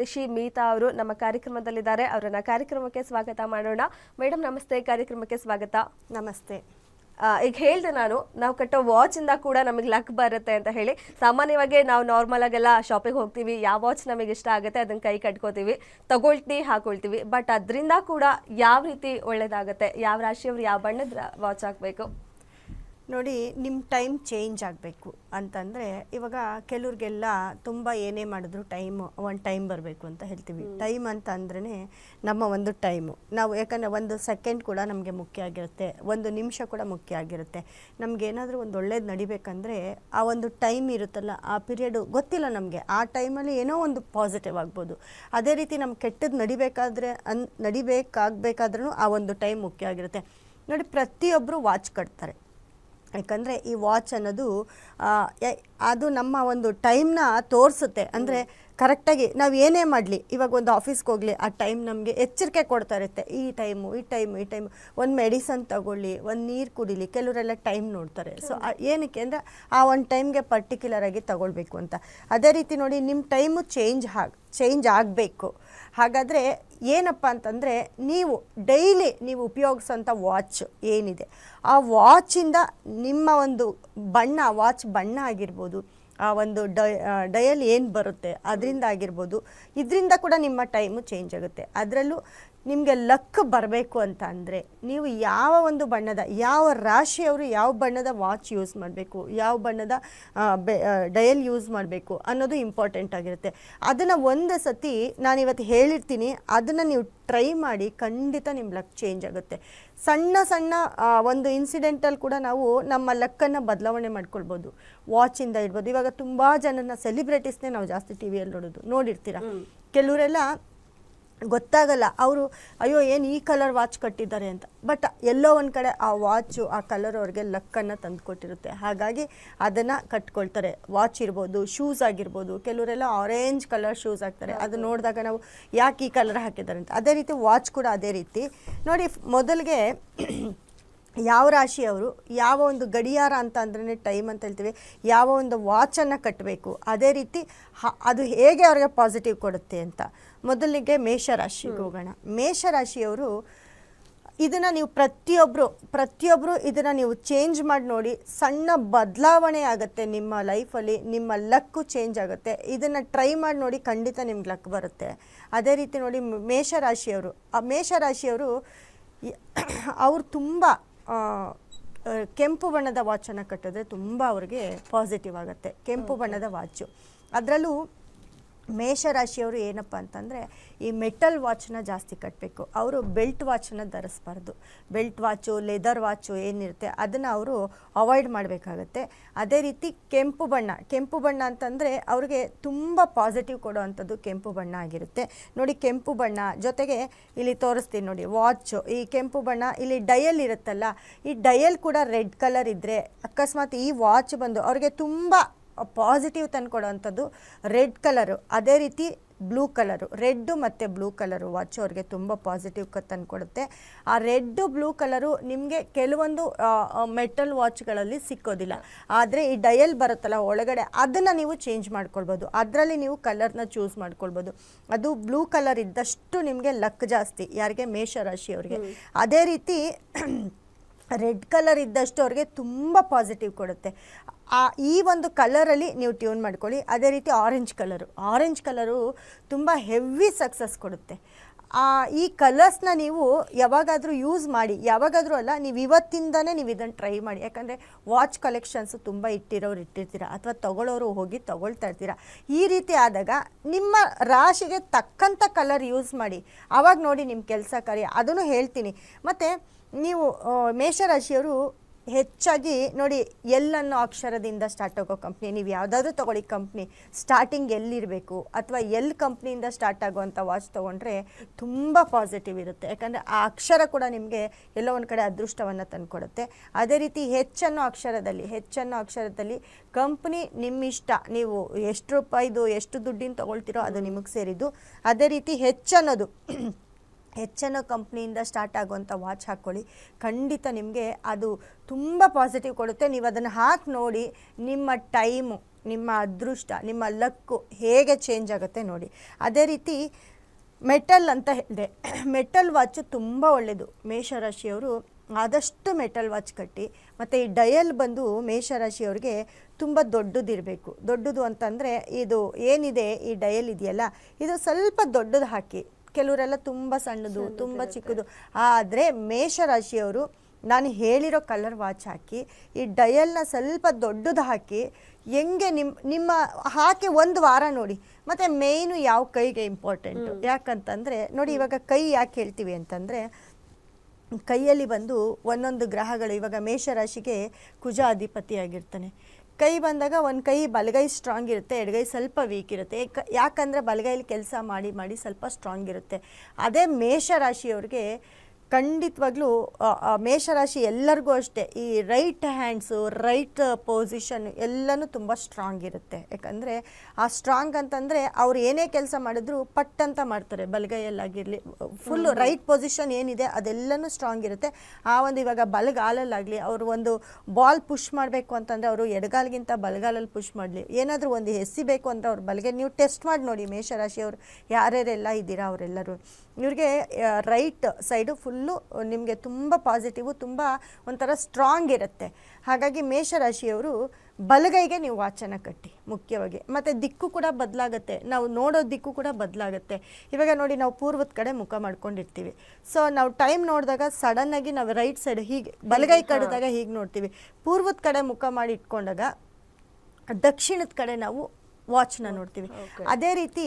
ಋಷಿ ಮೀತಾ ಅವರು ನಮ್ಮ ಕಾರ್ಯಕ್ರಮದಲ್ಲಿದ್ದಾರೆ. ಅವರನ್ನ ಕಾರ್ಯಕ್ರಮಕ್ಕೆ ಸ್ವಾಗತ ಮಾಡೋಣ. ಮೇಡಮ್ ನಮಸ್ತೆ. ಕಾರ್ಯಕ್ರಮಕ್ಕೆ ಸ್ವಾಗತ. ನಮಸ್ತೆ. ಈಗ ಹೇಳ್ದೆ ನಾನು ನಾವು ಕಟ್ಟೋ ವಾಚ್ ಇಂದ ಕೂಡ ನಮಗೆ ಲಕ್ ಬರುತ್ತೆ ಅಂತ ಹೇಳಿ. ಸಾಮಾನ್ಯವಾಗಿ ನಾವು ನಾರ್ಮಲ್ ಆಗೆಲ್ಲ ಶಾಪಿಗೆ ಹೋಗ್ತೀವಿ. ಯಾವ ವಾಚ್ ನಮಗೆ ಇಷ್ಟ ಆಗುತ್ತೆ ಅದನ್ನ ಕೈ ಕಟ್ಕೋತೀವಿ. ತಗೊಳ್ತೀವಿ ಹಾಕೊಳ್ತೀವಿ. ಬಟ್ ಅದರಿಂದ ಕೂಡ ಯಾವ ರೀತಿ ಒಳ್ಳೇದಾಗುತ್ತೆ? ಯಾವ ರಾಶಿಯವ್ರು ಯಾವ ಬಣ್ಣದ ವಾಚ್ ಹಾಕಬೇಕು? ನೋಡಿ ನಿಮ್ಮ ಟೈಮ್ ಚೇಂಜ್ ಆಗಬೇಕು. ಅಂತಂದರೆ ಇವಾಗ ಕೆಲವ್ರಿಗೆಲ್ಲ ತುಂಬ ಏನೇ ಮಾಡಿದ್ರು ಟೈಮು ಒಂದು ಟೈಮ್ ಬರಬೇಕು ಅಂತ ಹೇಳ್ತೀವಿ. ಟೈಮ್ ಅಂತ ಅಂದ್ರೇ ನಮ್ಮ ಒಂದು ಟೈಮು. ನಾವು ಯಾಕಂದರೆ ಒಂದು ಸೆಕೆಂಡ್ ಕೂಡ ನಮಗೆ ಮುಖ್ಯ ಆಗಿರುತ್ತೆ. ಒಂದು ನಿಮಿಷ ಕೂಡ ಮುಖ್ಯ ಆಗಿರುತ್ತೆ. ನಮ್ಗೆ ಏನಾದರೂ ಒಂದು ಒಳ್ಳೇದು ನಡಿಬೇಕಂದ್ರೆ ಆ ಒಂದು ಟೈಮ್ ಇರುತ್ತಲ್ಲ ಆ ಪೀರಿಯಡು ಗೊತ್ತಿಲ್ಲ ನಮಗೆ. ಆ ಟೈಮಲ್ಲಿ ಏನೋ ಒಂದು ಪಾಸಿಟಿವ್ ಆಗ್ಬೋದು. ಅದೇ ರೀತಿ ನಮ್ಮ ಕೆಟ್ಟದ್ದು ನಡಿಬೇಕಾದ್ರೆ ಅನ್ ನಡಿಬೇಕಾಗಬೇಕಾದ್ರೂ ಆ ಒಂದು ಟೈಮ್ ಮುಖ್ಯ ಆಗಿರುತ್ತೆ. ನೋಡಿ ಪ್ರತಿಯೊಬ್ಬರು ವಾಚ್ ಕಟ್ತಾರೆ. ಯಾಕಂದರೆ ಈ ವಾಚ್ ಅನ್ನೋದು ಅದು ನಮ್ಮ ಒಂದು ಟೈಮ್ನ ತೋರಿಸುತ್ತೆ. ಅಂದರೆ ಕರೆಕ್ಟಾಗಿ ನಾವು ಏನೇ ಮಾಡಲಿ, ಇವಾಗ ಒಂದು ಆಫೀಸ್ಗೆ ಹೋಗಲಿ, ಆ ಟೈಮ್ ನಮಗೆ ಎಚ್ಚರಿಕೆ ಕೊಡ್ತಾ ಇರುತ್ತೆ. ಈ ಟೈಮು ಈ ಟೈಮು ಈ ಟೈಮು ಒಂದು ಮೆಡಿಸನ್ ತಗೊಳ್ಳಿ, ಒಂದು ನೀರು ಕುಡಿಲಿ, ಕೆಲವರೆಲ್ಲ ಟೈಮ್ ನೋಡ್ತಾರೆ. ಸೊ ಏನಕ್ಕೆ ಅಂದರೆ ಆ ಒಂದು ಟೈಮ್ಗೆ ಪರ್ಟಿಕ್ಯುಲರ್ ಆಗಿ ತಗೊಳ್ಬೇಕು ಅಂತ. ಅದೇ ರೀತಿ ನೋಡಿ ನಿಮ್ಮ ಟೈಮು ಚೇಂಜ್ ಆಗ ಚೇಂಜ್ ಆಗಬೇಕು. ಹಾಗಾದರೆ ಏನಪ್ಪ ಅಂತಂದರೆ ನೀವು ಡೈಲಿ ನೀವು ಉಪಯೋಗಿಸೋಂಥ ವಾಚ್ ಏನಿದೆ. ಆ ವಾಚಿಂದ ನಿಮ್ಮ ಒಂದು ಬಣ್ಣ ವಾಚ್ ಬಣ್ಣ ಆಗಿರ್ಬೋದು, ಆ ಒಂದು ಡಯ ಡಯಲ್ ಏನು ಬರುತ್ತೆ, ಅದರಿಂದ ಆಗಿರ್ಬೋದು, ಇದರಿಂದ ಕೂಡ ನಿಮ್ಮ ಟೈಮು ಚೇಂಜ್ ಆಗುತ್ತೆ. ಅದರಲ್ಲೂ ನಿಮಗೆ ಲಕ್ ಬರಬೇಕು ಅಂತ ಅಂದರೆ ನೀವು ಯಾವ ಒಂದು ಬಣ್ಣದ ಯಾವ ರಾಶಿಯವರು ಯಾವ ಬಣ್ಣದ ವಾಚ್ ಯೂಸ್ ಮಾಡಬೇಕು ಯಾವ ಬಣ್ಣದ ಡಯಲ್ ಯೂಸ್ ಮಾಡಬೇಕು ಅನ್ನೋದು ಇಂಪಾರ್ಟೆಂಟ್ ಆಗಿರುತ್ತೆ. ಅದನ್ನು ಒಂದು ಸತಿ ನಾನು ಇವತ್ತು ಹೇಳಿರ್ತೀನಿ ಅದನ್ನು ನೀವು ಟ್ರೈ ಮಾಡಿ ಖಂಡಿತ ನಿಮ್ಮ ಲಕ್ ಚೇಂಜ್ ಆಗುತ್ತೆ. ಸಣ್ಣ ಸಣ್ಣ ಒಂದು ಇನ್ಸಿಡೆಂಟಲ್ಲಿ ಕೂಡ ನಾವು ನಮ್ಮ ಲಕ್ಕನ್ನು ಬದಲಾವಣೆ ಮಾಡ್ಕೊಳ್ಬೋದು. ವಾಚಿಂದ ಇಡ್ಬೋದು ಇವಾಗ ತುಂಬ ಜನನ ಸೆಲೆಬ್ರಿಟೀಸ್ನೇ ನಾವು ಜಾಸ್ತಿ ಟಿ ವಿಯಲ್ಲಿ ನೋಡೋದು ನೋಡಿರ್ತೀರ? ಕೆಲವರೆಲ್ಲ ಗೊತ್ತಾಗಲ್ಲ. ಅವರು ಅಯ್ಯೋ ಏನು ಈ ಕಲರ್ ವಾಚ್ ಕಟ್ಟಿದ್ದಾರೆ ಅಂತ. ಬಟ್ ಎಲ್ಲೋ ಒಂದು ಕಡೆ ಆ ವಾಚು ಆ ಕಲರ್ ಅವ್ರಿಗೆ ಲಕ್ಕನ್ನು ತಂದು ಕೊಟ್ಟಿರುತ್ತೆ ಹಾಗಾಗಿ ಅದನ್ನು ಕಟ್ಕೊಳ್ತಾರೆ. ವಾಚ್ ಇರ್ಬೋದು ಶೂಸ್ ಆಗಿರ್ಬೋದು ಕೆಲವರೆಲ್ಲ ಆರೆಂಜ್ ಕಲರ್ ಶೂಸ್ ಹಾಕ್ತಾರೆ. ಅದು ನೋಡಿದಾಗ ನಾವು ಯಾಕೆ ಈ ಕಲರ್ ಹಾಕಿದ್ದಾರೆ ಅಂತ. ಅದೇ ರೀತಿ ವಾಚ್ ಕೂಡ ಅದೇ ರೀತಿ. ನೋಡಿ ಮೊದಲಿಗೆ ಯಾವ ರಾಶಿಯವರು ಯಾವ ಒಂದು ಗಡಿಯಾರ ಅಂತ ಅಂದ್ರೆ ಟೈಮ್ ಅಂತ ಹೇಳ್ತೀವಿ. ಯಾವ ಒಂದು ವಾಚನ್ನು ಕಟ್ಟಬೇಕು ಅದೇ ರೀತಿ ಹ- ಅದು ಹೇಗೆ ಅವ್ರಿಗೆ ಪಾಸಿಟಿವ್ ಕೊಡುತ್ತೆ ಅಂತ. ಮೊದಲಿಗೆ ಮೇಷರಾಶಿಗೆ ಹೋಗೋಣ ಮೇಷರಾಶಿಯವರು ಇದನ್ನು ನೀವು ಪ್ರತಿಯೊಬ್ಬರು ಪ್ರತಿಯೊಬ್ಬರು ಇದನ್ನು ನೀವು ಚೇಂಜ್ ಮಾಡಿ ನೋಡಿ ಸಣ್ಣ ಬದಲಾವಣೆ ಆಗುತ್ತೆ ನಿಮ್ಮ ಲೈಫಲ್ಲಿ ನಿಮ್ಮ ಲಕ್ಕು ಚೇಂಜ್ ಆಗುತ್ತೆ. ಇದನ್ನು ಟ್ರೈ ಮಾಡಿ ನೋಡಿ ಖಂಡಿತ ನಿಮ್ಗೆ ಲಕ್ ಬರುತ್ತೆ. ಅದೇ ರೀತಿ ನೋಡಿ ಮೇಷರಾಶಿಯವರು. ಆ ಮೇಷರಾಶಿಯವರು ಅವ್ರು ತುಂಬ ಕೆಂಪು ಬಣ್ಣದ ವಾಚನ್ನು ಕಟ್ಟಿದ್ರೆ ತುಂಬ ಅವ್ರಿಗೆ ಪಾಸಿಟಿವ್ ಆಗುತ್ತೆ. ಕೆಂಪು ಬಣ್ಣದ ವಾಚು ಅದರಲ್ಲೂ ಮೇಷರಾಶಿಯವರು ಏನಪ್ಪ ಅಂತಂದರೆ, ಈ ಮೆಟಲ್ ವಾಚನ್ನ ಜಾಸ್ತಿ ಕಟ್ಟಬೇಕು ಅವರು ಬೆಲ್ಟ್ ವಾಚನ್ನ ಧರಿಸ್ಬಾರ್ದು. ಬೆಲ್ಟ್ ವಾಚು ಲೆದರ್ ವಾಚು ಏನಿರುತ್ತೆ, ಅದನ್ನು ಅವರು ಅವಾಯ್ಡ್ ಮಾಡಬೇಕಾಗತ್ತೆ. ಅದೇ ರೀತಿ ಕೆಂಪು ಬಣ್ಣ. ಕೆಂಪು ಬಣ್ಣ ಅಂತಂದರೆ, ಅವ್ರಿಗೆ ತುಂಬ ಪಾಸಿಟಿವ್ ಕೊಡೋವಂಥದ್ದು ಕೆಂಪು ಬಣ್ಣ ಆಗಿರುತ್ತೆ. ನೋಡಿ, ಕೆಂಪು ಬಣ್ಣ ಜೊತೆಗೆ ಇಲ್ಲಿ ತೋರಿಸ್ತೀನಿ ನೋಡಿ ವಾಚು ಈ ಕೆಂಪು ಬಣ್ಣ ಇಲ್ಲಿ ಡಯಲ್ ಇರುತ್ತಲ್ಲ, ಈ ಡಯಲ್ ಕೂಡ ರೆಡ್ ಕಲರ್ ಇದ್ದರೆ ಅಕಸ್ಮಾತ್ ಈ ವಾಚ್ ಬಂದು ಅವ್ರಿಗೆ ತುಂಬ ಪಾಸಿಟಿವ್ ತಂದುಕೊಡೋವಂಥದ್ದು ರೆಡ್ ಕಲರು. ಅದೇ ರೀತಿ ಬ್ಲೂ ಕಲರು. ರೆಡ್ಡು ಮತ್ತು ಬ್ಲೂ ಕಲರು ವಾಚ್ ಅವ್ರಿಗೆ ತುಂಬ ಪಾಸಿಟಿವ್ ತಂದು ಕೊಡುತ್ತೆ. ಆ ರೆಡ್ಡು ಬ್ಲೂ ಕಲರು ನಿಮಗೆ ಕೆಲವೊಂದು ಮೆಟಲ್ ವಾಚ್ಗಳಲ್ಲಿ ಸಿಕ್ಕೋದಿಲ್ಲ. ಆದರೆ ಈ ಡಯಲ್ ಬರುತ್ತಲ್ಲ ಒಳಗಡೆ ಅದನ್ನು ನೀವು ಚೇಂಜ್ ಮಾಡ್ಕೊಳ್ಬೋದು. ಅದರಲ್ಲಿ ನೀವು ಕಲರ್ನ ಚೂಸ್ ಮಾಡ್ಕೊಳ್ಬೋದು. ಅದು ಬ್ಲೂ ಕಲರ್ ಇದ್ದಷ್ಟು ನಿಮಗೆ ಲಕ್ ಜಾಸ್ತಿ. ಯಾರಿಗೆ? ಮೇಷರಾಶಿಯವ್ರಿಗೆ ಅದೇ ರೀತಿ ರೆಡ್ ಕಲರ್ ಇದ್ದಷ್ಟು ಅವ್ರಿಗೆ ತುಂಬ ಪಾಸಿಟಿವ್ ಕೊಡುತ್ತೆ. ಆ ಈ ಒಂದು ಕಲರಲ್ಲಿ ನೀವು ಟ್ಯೂನ್ ಮಾಡ್ಕೊಳ್ಳಿ. ಅದೇ ರೀತಿ ಆರೆಂಜ್ ಕಲರು ಆರೆಂಜ್ ಕಲರು ತುಂಬ ಹೆವಿ ಸಕ್ಸಸ್ ಕೊಡುತ್ತೆ. ಈ ಕಲರ್ಸ್ನ ನೀವು ಯಾವಾಗಾದರೂ ಯೂಸ್ ಮಾಡಿ, ಯಾವಾಗಾದರೂ ಅಲ್ಲ, ನೀವು ಇವತ್ತಿಂದನೇ ನೀವು ಇದನ್ನು ಟ್ರೈ ಮಾಡಿ. ಯಾಕಂದರೆ ವಾಚ್ ಕಲೆಕ್ಷನ್ಸು ತುಂಬ ಇಟ್ಟಿರೋರು ಇಟ್ಟಿರ್ತೀರ, ಅಥವಾ ತಗೊಳ್ಳೋರು ಹೋಗಿ ತೊಗೊಳ್ತಾ ಇರ್ತೀರ. ಈ ರೀತಿ ಆದಾಗ ನಿಮ್ಮ ರಾಶಿಗೆ ತಕ್ಕಂಥ ಕಲರ್ ಯೂಸ್ ಮಾಡಿ. ಆವಾಗ ನೋಡಿ ನಿಮ್ಮ ಕೆಲಸ ಕಾರ್ಯ. ಅದನ್ನು ಹೇಳ್ತೀನಿ. ಮತ್ತು ನೀವು ಮೇಷರಾಶಿಯವರು ಹೆಚ್ಚಾಗಿ ನೋಡಿ ಎಲ್ ಅನ್ನೋ ಅಕ್ಷರದಿಂದ ಸ್ಟಾರ್ಟ್ ಆಗೋ ಕಂಪ್ನಿ ನೀವು ಯಾವುದಾದ್ರೂ ತೊಗೊಳ್ಳಿ ಕಂಪ್ನಿ ಸ್ಟಾರ್ಟಿಂಗ್ ಎಲ್ಲಿರಬೇಕು ಅಥವಾ ಎಲ್ ಕಂಪ್ನಿಯಿಂದ ಸ್ಟಾರ್ಟ್ ಆಗುವಂಥ ವಾಚ್ ತೊಗೊಂಡ್ರೆ ತುಂಬ ಪಾಸಿಟಿವ್ ಇರುತ್ತೆ. ಯಾಕಂದರೆ ಆ ಅಕ್ಷರ ಕೂಡ ನಿಮಗೆ ಎಲ್ಲೋ ಒಂದು ಕಡೆ ಅದೃಷ್ಟವನ್ನು ತಂದುಕೊಡುತ್ತೆ. ಅದೇ ರೀತಿ ಹೆಚ್ಚನ್ನೋ ಅಕ್ಷರದಲ್ಲಿ ಹೆಚ್ಚನ್ನೋ ಅಕ್ಷರದಲ್ಲಿ ಕಂಪ್ನಿ ನಿಮ್ಮ ಇಷ್ಟ ನೀವು ಎಷ್ಟು ರೂಪಾಯಿದು, ಎಷ್ಟು ದುಡ್ಡಿನ ತೊಗೊಳ್ತೀರೋ ಅದು ನಿಮಗೆ ಸೇರಿದ್ದು. ಅದೇ ರೀತಿ ಹೆಚ್ಚನ್ನೋದು ಹೆಚ್ಚನ್ನೋ ಕಂಪ್ನಿಯಿಂದ ಸ್ಟಾರ್ಟ್ ಆಗುವಂಥ ವಾಚ್ ಹಾಕ್ಕೊಳ್ಳಿ. ಖಂಡಿತ ನಿಮಗೆ ಅದು ತುಂಬ ಪಾಸಿಟಿವ್ ಕೊಡುತ್ತೆ. ನೀವು ಅದನ್ನು ಹಾಕಿ ನೋಡಿ, ನಿಮ್ಮ ಟೈಮು, ನಿಮ್ಮ ಅದೃಷ್ಟ, ನಿಮ್ಮ ಲಕ್ಕು ಹೇಗೆ ಚೇಂಜ್ ಆಗುತ್ತೆ ನೋಡಿ. ಅದೇ ರೀತಿ ಮೆಟಲ್ ಅಂತ ಹೇಳಿದೆ. ಮೆಟಲ್ ವಾಚು ತುಂಬ ಒಳ್ಳೆಯದು ಮೇಷರಾಶಿಯವರು ಆದಷ್ಟು ಮೆಟಲ್ ವಾಚ್ ಕಟ್ಟಿ, ಮತ್ತು ಈ ಡಯಲ್ ಬಂದು ಮೇಷರಾಶಿಯವ್ರಿಗೆ ತುಂಬ ದೊಡ್ಡದಿರಬೇಕು ದೊಡ್ಡದು ಅಂತಂದರೆ ಇದು ಏನಿದೆ? ಈ ಡಯಲ್ ಇದೆಯಲ್ಲ? ಇದು ಸ್ವಲ್ಪ ದೊಡ್ಡದು ಹಾಕಿ. ಕೆಲವರೆಲ್ಲ ತುಂಬ ಸಣ್ಣದು ತುಂಬ ಚಿಕ್ಕದು. ಆದರೆ ಮೇಷರಾಶಿಯವರು ನಾನು ಹೇಳಿರೋ ಕಲರ್ ವಾಚ್ ಹಾಕಿ ಈ ಡಯಲ್ನ ಸ್ವಲ್ಪ ದೊಡ್ಡದು ಹಾಕಿ ಹೆಂಗೆ ನಿಮ್ಮ ನಿಮ್ಮ ಹಾಕಿ ಒಂದು ವಾರ ನೋಡಿ. ಮತ್ತು ಮೇಯ್ನು ಯಾವ ಕೈಗೆ ಇಂಪಾರ್ಟೆಂಟು ಯಾಕಂತಂದರೆ ನೋಡಿ ಇವಾಗ ಕೈ ಯಾಕೆ ಹೇಳ್ತೀವಿ ಅಂತಂದರೆ ಕೈಯಲ್ಲಿ ಬಂದು ಒಂದೊಂದು ಗ್ರಹಗಳು ಇವಾಗ ಮೇಷರಾಶಿಗೆ ಕುಜ ಅಧಿಪತಿಯಾಗಿರ್ತಾನೆ ಕೈ ಬಂದಾಗ ಒಂದು ಕೈ ಬಲಗೈ ಸ್ಟ್ರಾಂಗ್ ಇರುತ್ತೆ, ಎಡಗೈ ಸ್ವಲ್ಪ ವೀಕ್ ಇರುತ್ತೆ. ಯಾಕಂದರೆ ಬಲಗೈಲಿ ಕೆಲಸ ಮಾಡಿ ಮಾಡಿ ಸ್ವಲ್ಪ ಸ್ಟ್ರಾಂಗ್ ಇರುತ್ತೆ. ಅದೇ ಮೇಷರಾಶಿಯವ್ರಿಗೆ ಖಂಡಿತವಾಗ್ಲೂ ಮೇಷರಾಶಿ ಎಲ್ಲರಿಗೂ ಅಷ್ಟೇ ಈ ರೈಟ್ ಹ್ಯಾಂಡ್ಸು ರೈಟ್ ಪೊಸಿಷನ್ ಎಲ್ಲನೂ ತುಂಬ ಸ್ಟ್ರಾಂಗ್ ಇರುತ್ತೆ. ಯಾಕಂದರೆ ಆ ಸ್ಟ್ರಾಂಗ್ ಅಂತಂದರೆ ಅವ್ರು ಏನೇ ಕೆಲಸ ಮಾಡಿದ್ರು ಪಟ್ ಅಂತ ಮಾಡ್ತಾರೆ ಬಲಗೈಯಲ್ಲಾಗಿರಲಿ ಫುಲ್ ರೈಟ್ ಪೊಸಿಷನ್ ಏನಿದೆ ಅದೆಲ್ಲನೂ ಸ್ಟ್ರಾಂಗ್ ಇರುತ್ತೆ. ಆ ಒಂದು ಇವಾಗ ಬಲಗಾಲಲ್ಲಾಗಲಿ ಅವರು ಒಂದು ಬಾಲ್ ಪುಷ್ ಮಾಡಬೇಕು ಅಂತಂದರೆ ಅವರು ಎಡಗಾಲಿಗಿಂತ ಬಲಗಾಲಲ್ಲಿ ಪುಷ್ ಮಾಡಲಿ. ಏನಾದರೂ ಒಂದು ಎಸಿಬೇಕು ಅಂದರೆ ಅವ್ರು ಬಲಗೆ ನೀವು ಟೆಸ್ಟ್ ಮಾಡಿ ನೋಡಿ ಮೇಷರಾಶಿಯವರು ಯಾರ್ಯಾರೆಲ್ಲ ಇದ್ದೀರಾ ಅವರೆಲ್ಲರೂ. ಇವ್ರಿಗೆ ರೈಟ್ ಸೈಡು ಫುಲ್ಲು ನಿಮಗೆ ತುಂಬ ಪಾಸಿಟಿವು ತುಂಬ ಒಂಥರ ಸ್ಟ್ರಾಂಗ್ ಇರುತ್ತೆ. ಹಾಗಾಗಿ ಮೇಷರಾಶಿಯವರು ಬಲಗೈಗೆ ನೀವು ವಾಚನ ಕಟ್ಟಿ ಮುಖ್ಯವಾಗಿ. ಮತ್ತು ದಿಕ್ಕು ಕೂಡ ಬದಲಾಗುತ್ತೆ. ನಾವು ನೋಡೋ ದಿಕ್ಕು ಕೂಡ ಬದಲಾಗುತ್ತೆ. ಇವಾಗ ನೋಡಿ ನಾವು ಪೂರ್ವದ ಕಡೆ ಮುಖ ಮಾಡ್ಕೊಂಡಿರ್ತೀವಿ. ಸೊ ನಾವು ಟೈಮ್ ನೋಡಿದಾಗ ಸಡನ್ನಾಗಿ ನಾವು ರೈಟ್ ಸೈಡ್ ಹೀಗೆ ಬಲಗೈ ಕಡಿದಾಗ ಹೀಗೆ ನೋಡ್ತೀವಿ. ಪೂರ್ವದ ಕಡೆ ಮುಖ ಮಾಡಿ ಇಟ್ಕೊಂಡಾಗ ದಕ್ಷಿಣದ ಕಡೆ ನಾವು ವಾಚ್ನ ನೋಡ್ತೀವಿ. ಅದೇ ರೀತಿ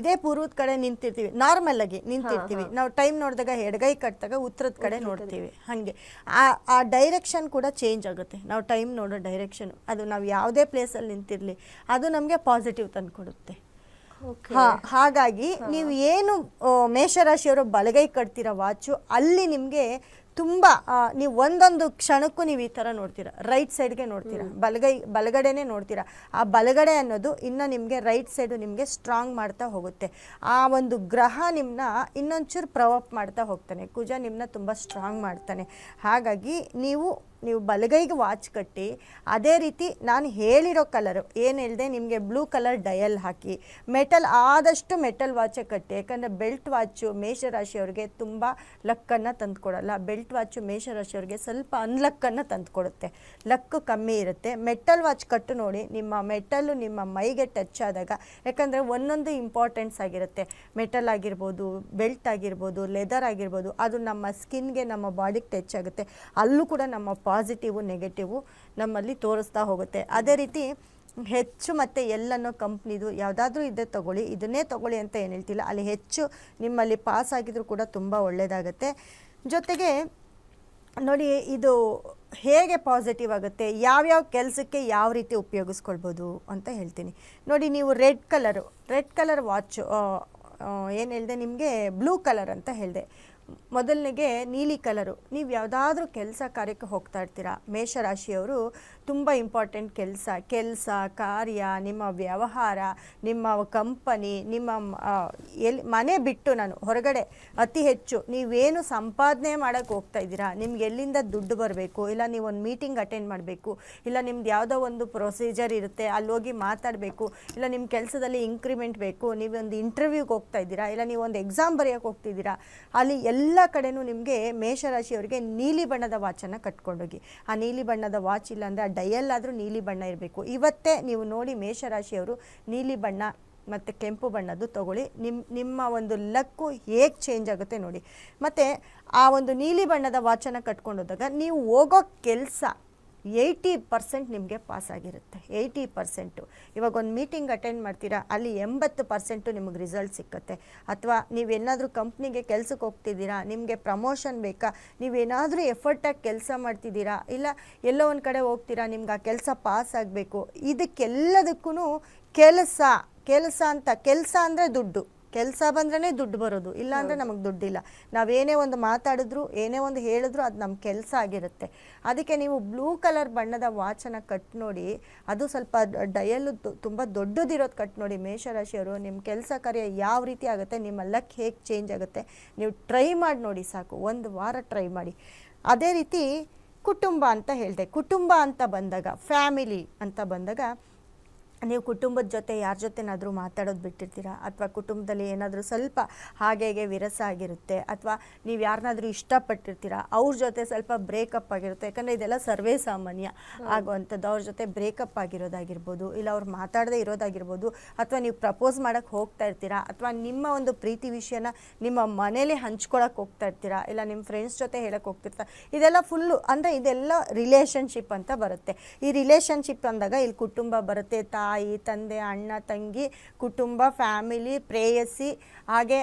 ಇದೇ ಪೂರ್ವದ ಕಡೆ ನಿಂತಿರ್ತೀವಿ. ನಾರ್ಮಲ್ ಆಗಿ ನಿಂತಿರ್ತೀವಿ. ನಾವು ಟೈಮ್ ನೋಡಿದಾಗ ಎಡಗೈ ಕಟ್ಟಿದಾಗ ಉತ್ತರದ ಕಡೆ ನೋಡ್ತೀವಿ. ಹಾಗೆ. ಆ ಆ ಡೈರೆಕ್ಷನ್ ಕೂಡ ಚೇಂಜ್ ಆಗುತ್ತೆ. ನಾವು ಟೈಮ್ ನೋಡೋ ಡೈರೆಕ್ಷನ್ ಅದು ನಾವು ಯಾವುದೇ ಪ್ಲೇಸಲ್ಲಿ ನಿಂತಿರಲಿ ಅದು ನಮಗೆ ಪಾಸಿಟಿವ್ ತಂದುಕೊಡುತ್ತೆ ಕೊಡುತ್ತೆ. ಹಾ ಹಾಗಾಗಿ ನೀವು ಏನು ಮೇಷರಾಶಿಯವರು ಬಲಗೈ ಕಟ್ತೀರ ವಾಚು ಅಲ್ಲಿ ನಿಮಗೆ ತುಂಬ ನೀವು ಒಂದೊಂದು ಕ್ಷಣಕ್ಕೂ ನೀವು ಈ ಥರ ನೋಡ್ತೀರಾ. ರೈಟ್ ಸೈಡ್ಗೆ ನೋಡ್ತೀರಾ. ಬಲಗೈ ಬಲಗಡೆನೇ ನೋಡ್ತೀರಾ. ಆ ಬಲಗಡೆ ಅನ್ನೋದು ಇನ್ನು ನಿಮಗೆ ರೈಟ್ ಸೈಡು ನಿಮಗೆ ಸ್ಟ್ರಾಂಗ್ ಮಾಡ್ತಾ ಹೋಗುತ್ತೆ. ಆ ಒಂದು ಗ್ರಹ ನಿಮ್ಮನ್ನ ಇನ್ನೊಂಚೂರು ಪ್ರವಪ್ ಮಾಡ್ತಾ ಹೋಗ್ತಾನೆ. ಕುಜ ನಿಮ್ಮನ್ನ ತುಂಬ ಸ್ಟ್ರಾಂಗ್ ಮಾಡ್ತಾನೆ. ಹಾಗಾಗಿ ನೀವು ನೀವು ಬಲಗೈಗೆ ವಾಚ್ ಕಟ್ಟಿ, ಅದೇ ರೀತಿ ನಾನು ಹೇಳಿರೋ ಕಲರು ಏನು ಹೇಳಿದೆ, ನಿಮಗೆ ಬ್ಲೂ ಕಲರ್ ಡಯಲ್ ಹಾಕಿ. ಮೆಟಲ್ ಆದಷ್ಟು ಮೆಟಲ್ ವಾಚೇ ಕಟ್ಟಿ, ಯಾಕಂದರೆ ಬೆಲ್ಟ್ ವಾಚು ಮೇಷರಾಶಿಯವ್ರಿಗೆ ತುಂಬ ಲಕ್ಕನ್ನು ತಂದುಕೊಡಲ್ಲ. ಬೆಲ್ಟ್ ವಾಚು ಮೇಷರಾಶಿಯವ್ರಿಗೆ ಸ್ವಲ್ಪ ಅನ್ಲಕ್ಕನ್ನು ತಂದುಕೊಡುತ್ತೆ. ಲಕ್ಕು ಕಮ್ಮಿ ಇರುತ್ತೆ. ಮೆಟಲ್ ವಾಚ್ ಕಟ್ಟು ನೋಡಿ, ನಿಮ್ಮ ಮೆಟಲ್ಲು ನಿಮ್ಮ ಮೈಗೆ ಟಚ್ ಆದಾಗ, ಯಾಕಂದರೆ ಒಂದೊಂದು ಇಂಪಾರ್ಟೆನ್ಸ್ ಆಗಿರುತ್ತೆ. ಮೆಟಲ್ ಆಗಿರ್ಬೋದು ಬೆಲ್ಟ್ ಆಗಿರ್ಬೋದು ಲೆದರ್ ಆಗಿರ್ಬೋದು, ಅದು ನಮ್ಮ ಸ್ಕಿನ್ಗೆ ನಮ್ಮ ಬಾಡಿಗೆ ಟಚ್ ಆಗುತ್ತೆ. ಅಲ್ಲೂ ಕೂಡ ನಮ್ಮ ಪಾಸಿಟಿವು ನೆಗೆಟಿವು ನಮ್ಮಲ್ಲಿ ತೋರಿಸ್ತಾ ಹೋಗುತ್ತೆ. ಅದೇ ರೀತಿ ಹೆಚ್ಚು ಮತ್ತು ಎಲ್ಲನೂ ಕಂಪ್ನಿದು ಯಾವುದಾದ್ರೂ ಇದೆ ತಗೊಳ್ಳಿ, ಇದನ್ನೇ ತಗೊಳ್ಳಿ ಅಂತ ಏನು ಹೇಳ್ತಿಲ್ಲ. ಅಲ್ಲಿ ಹೆಚ್ಚು ನಿಮ್ಮಲ್ಲಿ ಪಾಸ್ ಆಗಿದ್ರು ಕೂಡ ತುಂಬ ಒಳ್ಳೆಯದಾಗತ್ತೆ ಜೊತೆಗೆ ನೋಡಿ, ಇದು ಹೇಗೆ ಪಾಸಿಟಿವ್ ಆಗುತ್ತೆ, ಯಾವ್ಯಾವ ಕೆಲಸಕ್ಕೆ ಯಾವ ರೀತಿ ಉಪಯೋಗಿಸ್ಕೊಳ್ಬೋದು ಅಂತ ಹೇಳ್ತೀನಿ. ನೋಡಿ, ನೀವು red colour, red colour watch ಏನು ಹೇಳಿದೆ, ನಿಮಗೆ ಬ್ಲೂ ಕಲರ್ ಅಂತ ಹೇಳಿದೆ. ಮೊದಲನಿಗೆ ನೀಲಿ ಕಲರು. ನೀವು ಯಾವುದಾದ್ರೂ ಕೆಲಸ ಕಾರ್ಯಕ್ಕೆ ಹೋಗ್ತಾ ಇರ್ತೀರಾ? ಮೇಷರಾಶಿಯವರು ತುಂಬ ಇಂಪಾರ್ಟೆಂಟ್ ಕೆಲಸ ಕೆಲಸ, ಕಾರ್ಯ, ನಿಮ್ಮ ವ್ಯವಹಾರ, ನಿಮ್ಮ ಕಂಪನಿ ನಿಮ್ಮ ಎಲ್ಲಿ ಮನೆ ಬಿಟ್ಟು ನಾನು ಹೊರಗಡೆ ಅತಿ ಹೆಚ್ಚು ನೀವೇನು ಸಂಪಾದನೆ ಮಾಡೋಕ್ಕೆ ಹೋಗ್ತಾ ಇದ್ದೀರಾ? ನಿಮ್ಗೆ ಎಲ್ಲಿಂದ ದುಡ್ಡು ಬರಬೇಕು? ಇಲ್ಲ ನೀವು ಒಂದು ಮೀಟಿಂಗ್ ಅಟೆಂಡ್ ಮಾಡಬೇಕು? ಇಲ್ಲ ನಿಮ್ದು ಯಾವುದೋ ಒಂದು ಪ್ರೊಸೀಜರ್ ಇರುತ್ತೆ, ಅಲ್ಲಿ ಹೋಗಿ ಮಾತಾಡಬೇಕು? ಇಲ್ಲ ನಿಮ್ಮ ಕೆಲಸದಲ್ಲಿ ಇಂಕ್ರಿಮೆಂಟ್ ಬೇಕು? ನೀವೊಂದು ಇಂಟರ್ವ್ಯೂಗೆ ಹೋಗ್ತಾ ಇದ್ದೀರಾ? ಇಲ್ಲ ನೀವು ಒಂದು ಎಕ್ಸಾಮ್ ಬರೆಯೋಕೆ ಹೋಗ್ತಿದ್ದೀರಾ? ಅಲ್ಲಿ ಎಲ್ಲ ಕಡೆನೂ ನಿಮಗೆ ಮೇಷರಾಶಿಯವರಿಗೆ ನೀಲಿ ಬಣ್ಣದ ವಾಚನ್ನು ಕಟ್ಕೊಂಡೋಗಿ. ಆ ನೀಲಿ ಬಣ್ಣದ ವಾಚ್ ಇಲ್ಲ ಅಂದರೆ ಆ ಡಯಲ್ ನೀಲಿ ಬಣ್ಣ ಇರಬೇಕು. ಇವತ್ತೇ ನೀವು ನೋಡಿ ಮೇಷರಾಶಿಯವರು ನೀಲಿ ಬಣ್ಣ ಮತ್ತು ಕೆಂಪು ಬಣ್ಣದ್ದು ತಗೊಳ್ಳಿ. ನಿಮ್ಮ ನಿಮ್ಮ ಒಂದು ಲಕ್ಕು ಹೇಗೆ ಚೇಂಜ್ ಆಗುತ್ತೆ ನೋಡಿ. ಮತ್ತು ಆ ಒಂದು ನೀಲಿ ಬಣ್ಣದ ವಾಚನ್ನು ಕಟ್ಕೊಂಡೋದಾಗ ನೀವು ಹೋಗೋ ಕೆಲಸ ಏಯ್ಟಿ ಪರ್ಸೆಂಟ್ ನಿಮಗೆ ಪಾಸ್ ಆಗಿರುತ್ತೆ. Eighty percent. ಇವಾಗ ಒಂದು ಮೀಟಿಂಗ್ ಅಟೆಂಡ್ ಮಾಡ್ತೀರಾ, ಅಲ್ಲಿ ಎಂಬತ್ತು ಪರ್ಸೆಂಟು ನಿಮಗೆ ರಿಸಲ್ಟ್ ಸಿಕ್ಕತ್ತೆ. ಅಥವಾ ನೀವೇನಾದರೂ ಕಂಪ್ನಿಗೆ ಕೆಲಸಕ್ಕೆ ಹೋಗ್ತಿದ್ದೀರಾ, ನಿಮಗೆ ಪ್ರಮೋಷನ್ ಬೇಕಾ ನೀವೇನಾದರೂ ಎಫರ್ಟಾಗಿ ಕೆಲಸ ಮಾಡ್ತಿದ್ದೀರಾ, ಇಲ್ಲ ಎಲ್ಲೋ ಒಂದು ಕಡೆ ಹೋಗ್ತೀರಾ, ನಿಮ್ಗೆ ಆ ಕೆಲಸ ಪಾಸ್ ಆಗಬೇಕು ಇದಕ್ಕೆಲ್ಲದಕ್ಕೂ ಕೆಲಸ ಕೆಲಸ ಅಂತ, ಕೆಲಸ ಅಂದರೆ ದುಡ್ಡು. ಕೆಲಸ ಬಂದ್ರೇ ದುಡ್ಡು ಬರೋದು. ಇಲ್ಲ ಅಂದ್ರೆ ನಮಗೆ ದುಡ್ಡಿಲ್ಲ. ನಾವೇನೇ ಒಂದು ಮಾತಾಡಿದ್ರು ಏನೇ ಒಂದು ಹೇಳಿದ್ರು ಅದು ನಮ್ಮ ಕೆಲಸ ಆಗಿರುತ್ತೆ. ಅದಕ್ಕೆ ನೀವು ಬ್ಲೂ ಕಲರ್ ಬಣ್ಣದ ವಾಚನ ಕಟ್ ನೋಡಿ ಅದು ಸ್ವಲ್ಪ ಡಯಲ್ಲು ತುಂಬ ದೊಡ್ಡದಿರೋದು ಕಟ್ ನೋಡಿ ಮೇಷರಾಶಿಯವರು ನಿಮ್ಮ ಕೆಲಸ ಕಾರ್ಯ ಯಾವ ರೀತಿ ಆಗುತ್ತೆ ನಿಮ್ಮ ಲಕ್ ಹೇಗೆ ಚೇಂಜ್ ಆಗುತ್ತೆ ನೀವು ಟ್ರೈ ಮಾಡಿ ನೋಡಿ ಸಾಕು. ಒಂದು ವಾರ ಟ್ರೈ ಮಾಡಿ. ಅದೇ ರೀತಿ ಕುಟುಂಬ ಅಂತ ಹೇಳಿದೆ. ಕುಟುಂಬ ಅಂತ ಬಂದಾಗ ಫ್ಯಾಮಿಲಿ ಅಂತ ಬಂದಾಗ ನೀವು ಕುಟುಂಬದ ಜೊತೆ ಯಾರ ಜೊತೆನಾದರೂ ಮಾತಾಡೋದು ಬಿಟ್ಟಿರ್ತೀರಾ? ಅಥವಾ ಕುಟುಂಬದಲ್ಲಿ ಏನಾದರೂ ಸ್ವಲ್ಪ ಹಾಗೆ ಹೀಗೆ ವಿರಸ ಆಗಿರುತ್ತೆ ಅಥವಾ ನೀವು ಯಾರನ್ನಾದರೂ ಇಷ್ಟಪಟ್ಟಿರ್ತೀರಾ ಅವ್ರ ಜೊತೆ ಸ್ವಲ್ಪ ಬ್ರೇಕಪ್ ಆಗಿರುತ್ತೆ ಯಾಕಂದರೆ ಇದೆಲ್ಲ ಸರ್ವೇ ಸಾಮಾನ್ಯ ಆಗುವಂಥದ್ದು. ಅವ್ರ ಜೊತೆ ಬ್ರೇಕಪ್ ಆಗಿರೋದಾಗಿರ್ಬೋದು ಇಲ್ಲ ಅವ್ರು ಮಾತಾಡದೇ ಇರೋದಾಗಿರ್ಬೋದು ಅಥವಾ ನೀವು ಪ್ರಪೋಸ್ ಮಾಡೋಕ್ಕೆ ಹೋಗ್ತಾ ಇರ್ತೀರಾ ಅಥವಾ ನಿಮ್ಮ ಒಂದು ಪ್ರೀತಿ ವಿಷಯನ ನಿಮ್ಮ ಮನೇಲಿ ಹಂಚ್ಕೊಳಕ್ಕೆ ಹೋಗ್ತಾ ಇರ್ತೀರಾ ಇಲ್ಲ ನಿಮ್ಮ ಫ್ರೆಂಡ್ಸ್ ಜೊತೆ ಹೇಳಕ್ಕೆ ಹೋಗ್ತಿರ್ತಾ ಇದೆಲ್ಲ ಫುಲ್ಲು ಅಂದರೆ ಇದೆಲ್ಲ ರಿಲೇಷನ್ಶಿಪ್ ಅಂತ ಬರುತ್ತೆ. ಈ ರಿಲೇಷನ್ಶಿಪ್ ಅಂದಾಗ ಇಲ್ಲಿ ಕುಟುಂಬ ಬರುತ್ತೆ ತಾಯಿ, ತಂದೆ, ಅಣ್ಣ, ತಂಗಿ, ಕುಟುಂಬ, ಫ್ಯಾಮಿಲಿ, ಪ್ರೇಯಸಿ, ಹಾಗೆ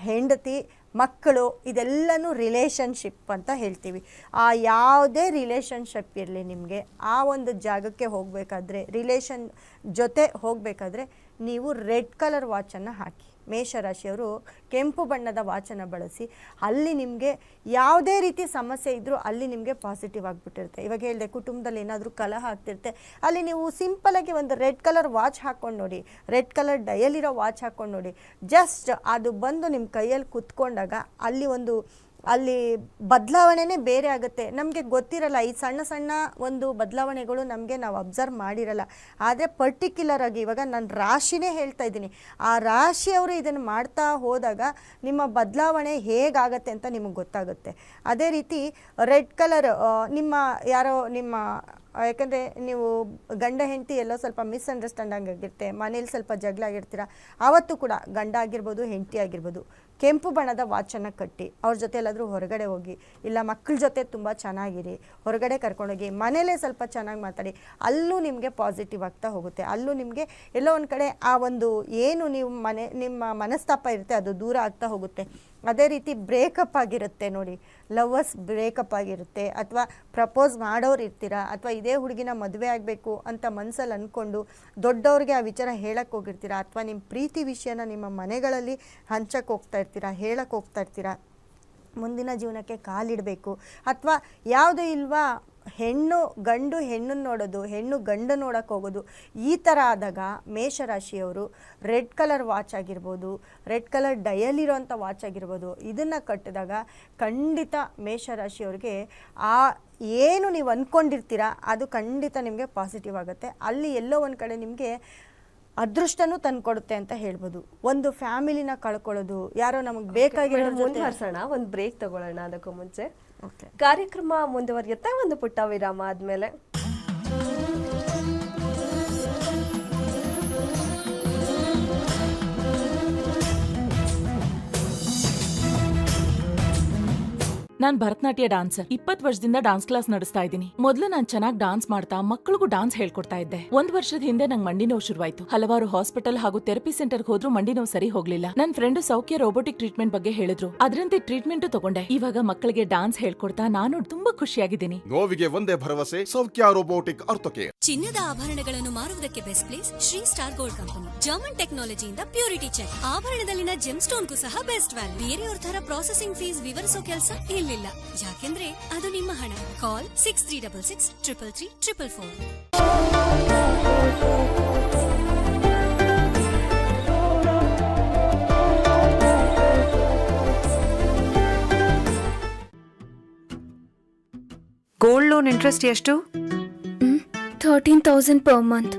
ಹೆಂಡತಿ, ಮಕ್ಕಳು ಇದೆಲ್ಲನೂ ರಿಲೇಷನ್ಶಿಪ್ ಅಂತ ಹೇಳ್ತೀವಿ. ಆ ಯಾವುದೇ ರಿಲೇಷನ್ಶಿಪ್ ಇರಲಿ ನಿಮಗೆ, ಆ ಒಂದು ಜಾಗಕ್ಕೆ ಹೋಗಬೇಕಾದ್ರೆ, ರಿಲೇಷನ್ ಜೊತೆ ಹೋಗಬೇಕಾದ್ರೆ ನೀವು ರೆಡ್ ಕಲರ್ ವಾಚನ್ನು ಹಾಕಿ. ಮೇಷರಾಶಿಯವರು ಕೆಂಪು ಬಣ್ಣದ ವಾಚನ ಬಳಸಿ, ಅಲ್ಲಿ ನಿಮಗೆ ಯಾವುದೇ ರೀತಿ ಸಮಸ್ಯೆ ಇದ್ದರೂ ಅಲ್ಲಿ ನಿಮಗೆ ಪಾಸಿಟಿವ್ ಆಗಿಬಿಟ್ಟಿರುತ್ತೆ. ಇವಾಗ ಹೇಳಿದೆ, ಕುಟುಂಬದಲ್ಲಿ ಏನಾದರೂ ಕಲಹ ಆಗ್ತಿರುತ್ತೆ, ಅಲ್ಲಿ ನೀವು ಸಿಂಪಲಾಗಿ ಒಂದು ರೆಡ್ ಕಲರ್ ವಾಚ್ ಹಾಕ್ಕೊಂಡು ನೋಡಿ ರೆಡ್ ಕಲರ್ ಡಯಲಿರೋ ವಾಚ್ ಹಾಕ್ಕೊಂಡು ನೋಡಿ ಜಸ್ಟ್ ಅದು ಬಂದು ನಿಮ್ಮ ಕೈಯಲ್ಲಿ ಕುತ್ಕೊಂಡಾಗ ಅಲ್ಲಿ ಒಂದು ಅಲ್ಲಿ ಬದಲಾವಣೆನೇ ಬೇರೆ ಆಗುತ್ತೆ. ನಮಗೆ ಗೊತ್ತಿರಲ್ಲ, ಈ ಸಣ್ಣ ಸಣ್ಣ ಒಂದು ಬದಲಾವಣೆಗಳು ನಮಗೆ ನಾವು ಅಬ್ಸರ್ವ್ ಮಾಡಿರಲ್ಲ. ಆದರೆ ಪರ್ಟಿಕ್ಯುಲರ್ ಆಗಿ ಇವಾಗ ನಾನು ರಾಶಿನೇ ಹೇಳ್ತಾ ಇದ್ದೀನಿ. ಆ ರಾಶಿಯವರು ಇದನ್ನು ಮಾಡ್ತಾ ಹೋದಾಗ ನಿಮ್ಮ ಬದಲಾವಣೆ ಹೇಗಾಗತ್ತೆ ಅಂತ ನಿಮಗೆ ಗೊತ್ತಾಗುತ್ತೆ. ಅದೇ ರೀತಿ ರೆಡ್ ಕಲರ್ ನಿಮ್ಮ ಯಾರೋ ನಿಮ್ಮ, ಯಾಕಂದರೆ ನೀವು ಗಂಡ ಹೆಂಡತಿ ಎಲ್ಲೋ ಸ್ವಲ್ಪ ಮಿಸ್ಅಂಡರ್ಸ್ಟ್ಯಾಂಡಿಂಗ್ ಆಗಿರುತ್ತೆ, ಮನೇಲಿ ಸ್ವಲ್ಪ ಜಗಳ ಆಗಿರ್ತೀರ ಆವತ್ತು ಕೂಡ ಗಂಡ ಆಗಿರ್ಬೋದು, ಹೆಂಡತಿ ಆಗಿರ್ಬೋದು. ಕೆಂಪು ಬಣ್ಣದ ವಾಚನ್ನು ಕಟ್ಟಿ, ಅವ್ರ ಜೊತೆ ಎಲ್ಲಾದರೂ ಹೊರಗಡೆ ಹೋಗಿ, ಇಲ್ಲ ಮಕ್ಕಳ ಜೊತೆ ತುಂಬ ಚೆನ್ನಾಗಿರಿ, ಹೊರಗಡೆ ಕರ್ಕೊಂಡೋಗಿ, ಮನೇಲೇ ಸ್ವಲ್ಪ ಚೆನ್ನಾಗಿ ಮಾತಾಡಿ, ಅಲ್ಲೂ ನಿಮಗೆ ಪಾಸಿಟಿವ್ ಆಗ್ತಾ ಹೋಗುತ್ತೆ. ಅಲ್ಲೂ ನಿಮಗೆ ಎಲ್ಲೋ ಒಂದು ಕಡೆ ಆ ಒಂದು ಏನು ನೀವು ಮನೆ, ನಿಮ್ಮ ಮನಸ್ತಾಪ ಇರುತ್ತೆ, ಅದು ದೂರ ಆಗ್ತಾ ಹೋಗುತ್ತೆ. ಅದೇ ರೀತಿ ಬ್ರೇಕಪ್ ಆಗಿರುತ್ತೆ ನೋಡಿ. ಲವರ್ಸ್ ಬ್ರೇಕಪ್ ಆಗಿರುತ್ತೆ, ಅಥವಾ ಪ್ರಪೋಸ್ ಮಾಡೋರು ಇರ್ತೀರಾ, ಅಥವಾ ಇದೇ ಹುಡುಗಿನ ಮದುವೆ ಆಗಬೇಕು ಅಂತ ಮನಸ್ಸಲ್ಲಿ ಅಂದ್ಕೊಂಡು ದೊಡ್ಡವ್ರಿಗೆ ಆ ವಿಚಾರ ಹೇಳಕ್ಕೆ ಹೋಗಿರ್ತೀರಾ, ಅಥವಾ ನಿಮ್ಮ ಪ್ರೀತಿ ವಿಷಯನ ನಿಮ್ಮ ಮನೆಗಳಲ್ಲಿ ಹಂಚಕ್ಕೆ ಹೋಗ್ತಾ ಹೇಳಕ್ಕೆ ಹೋಗ್ತಾ ಇರ್ತೀರಾ, ಮುಂದಿನ ಜೀವನಕ್ಕೆ ಕಾಲಿಡಬೇಕು. ಅಥವಾ ಯಾವುದು ಇಲ್ವಾ, ಹೆಣ್ಣು ಗಂಡು ಹೆಣ್ಣನ್ನು ನೋಡೋದು, ಹೆಣ್ಣು ಗಂಡು ನೋಡೋಕೆ ಹೋಗೋದು, ಈ ಥರ ಆದಾಗ ಮೇಷರಾಶಿಯವರು ರೆಡ್ ಕಲರ್ ವಾಚ್ ಆಗಿರ್ಬೋದು, ರೆಡ್ ಕಲರ್ ಡಯಲ್ ಡಯಲಿರೋಂಥ ವಾಚ್ ಆಗಿರ್ಬೋದು, ಇದನ್ನು ಕಟ್ಟಿದಾಗ ಖಂಡಿತ ಮೇಷರಾಶಿಯವ್ರಿಗೆ ಆ ಏನು ನೀವು ಅಂದ್ಕೊಂಡಿರ್ತೀರ ಅದು ಖಂಡಿತ ನಿಮಗೆ ಪಾಸಿಟಿವ್ ಆಗುತ್ತೆ. ಅಲ್ಲಿ ಎಲ್ಲೋ ಒಂದು ಕಡೆ ನಿಮಗೆ ಅದೃಷ್ಟನೂ ತಂದ್ಕೊಡುತ್ತೆ ಅಂತ ಹೇಳ್ಬೋದು. ಒಂದು ಫ್ಯಾಮಿಲಿನ ಕಳ್ಕೊಳ್ಳೋದು ಯಾರೋ ನಮಗೆ ಬೇಕಾಗಿರೋ ಮುಂದುವರ್ಸೋಣ ಒಂದು ಬ್ರೇಕ್ ತಗೊಳ್ಳೋಣ ಅದಕ್ಕೂ ಮುಂಚೆ. ಕಾರ್ಯಕ್ರಮ ಮುಂದುವರಿಯುತ್ತೆ ಒಂದು ಪುಟ್ಟ ವಿರಾಮ ಆದ್ಮೇಲೆ? ನಾನ್ ಭರತನಾಟ್ಯ ಡಾನ್ಸರ್ ಇಪ್ಪತ್ ವರ್ಷದಿಂದ ಡಾನ್ಸ್ ಕ್ಲಾಸ್ ನಡೆಸ್ತಾ ಇದ್ದೀನಿ. ಮೊದಲು ನಾನ್ ಚೆನ್ನಾಗಿ ಡಾನ್ಸ್ ಮಾಡ್ತಾ ಮಕ್ಕಳಿಗೂ ಡಾನ್ಸ್ ಹೇಳ್ಕೊಡ್ತಾ ಇದ್ದೆ. ಒಂದ್ ವರ್ಷದ ಹಿಂದೆ ನಂಗೆ ಮಂಡಿ ನೋವು ಶುರುವಾಯ್ತು. ಹಲವಾರು ಹಾಸ್ಪಿಟಲ್ ಹಾಗೂ ಥೆರಪಿ ಸೆಂಟರ್ ಹೋದ್ರೂ ಮಂಡಿ ನೋವು ಸರಿ ಹೋಗ್ಲಿಲ್ಲ. ನನ್ ಫ್ರೆಂಡ್ ಸೌಖ್ಯ ರೋಬೋಟಿಕ್ ಟ್ರೀಟ್ಮೆಂಟ್ ಬಗ್ಗೆ ಹೇಳಿದ್ರು. ಅದರಂತೆ ಟ್ರೀಟ್ಮೆಂಟ್ ತಗೊಂಡೆ. ಇವಾಗ ಮಕ್ಕಳಿಗೆ ಡಾನ್ಸ್ ಹೇಳ್ಕೊಡ್ತಾ ನಾನು ತುಂಬಾ ಖುಷಿಯಾಗಿದ್ದೀನಿ. ನೋವಿಗೆ ಒಂದೇ ಭರವಸೆ ಸೌಖ್ಯ ರೋಬೋಟಿಕ್ ಅರ್ಥಕ್ಕೆ ಚಿನ್ನದ ಆಭರಣಗಳನ್ನು ಮಾರುವುದಕ್ಕೆ best place Shri star gold company. German ಟೆಕ್ನಾಲಜಿಯಿಂದ purity check ಆಭರಣದಲ್ಲಿನ ಜೆಮ್ ಸ್ಟೋನ್ಗೂ ಸಹ ಬೆಸ್ಟ್ ವ್ಯಾಲ್ಯೂ ಬೇರೆಯವ್ರ ತರ ಪ್ರಾಸೆಸಿಂಗ್ ಫೀಸ್ ವಿವರಿಸೋ ಕೆಲಸ ಇಲ್ಲಿಲ್ಲ ಯಾಕೆಂದ್ರೆ ಅದು ನಿಮ್ಮ ಹಣ. Call six three double six triple three triple four gold loan interest ಎಷ್ಟು? ಥರ್ಟೀನ್ ತೌಸಂಡ್ ಪರ್ ಮಂತ್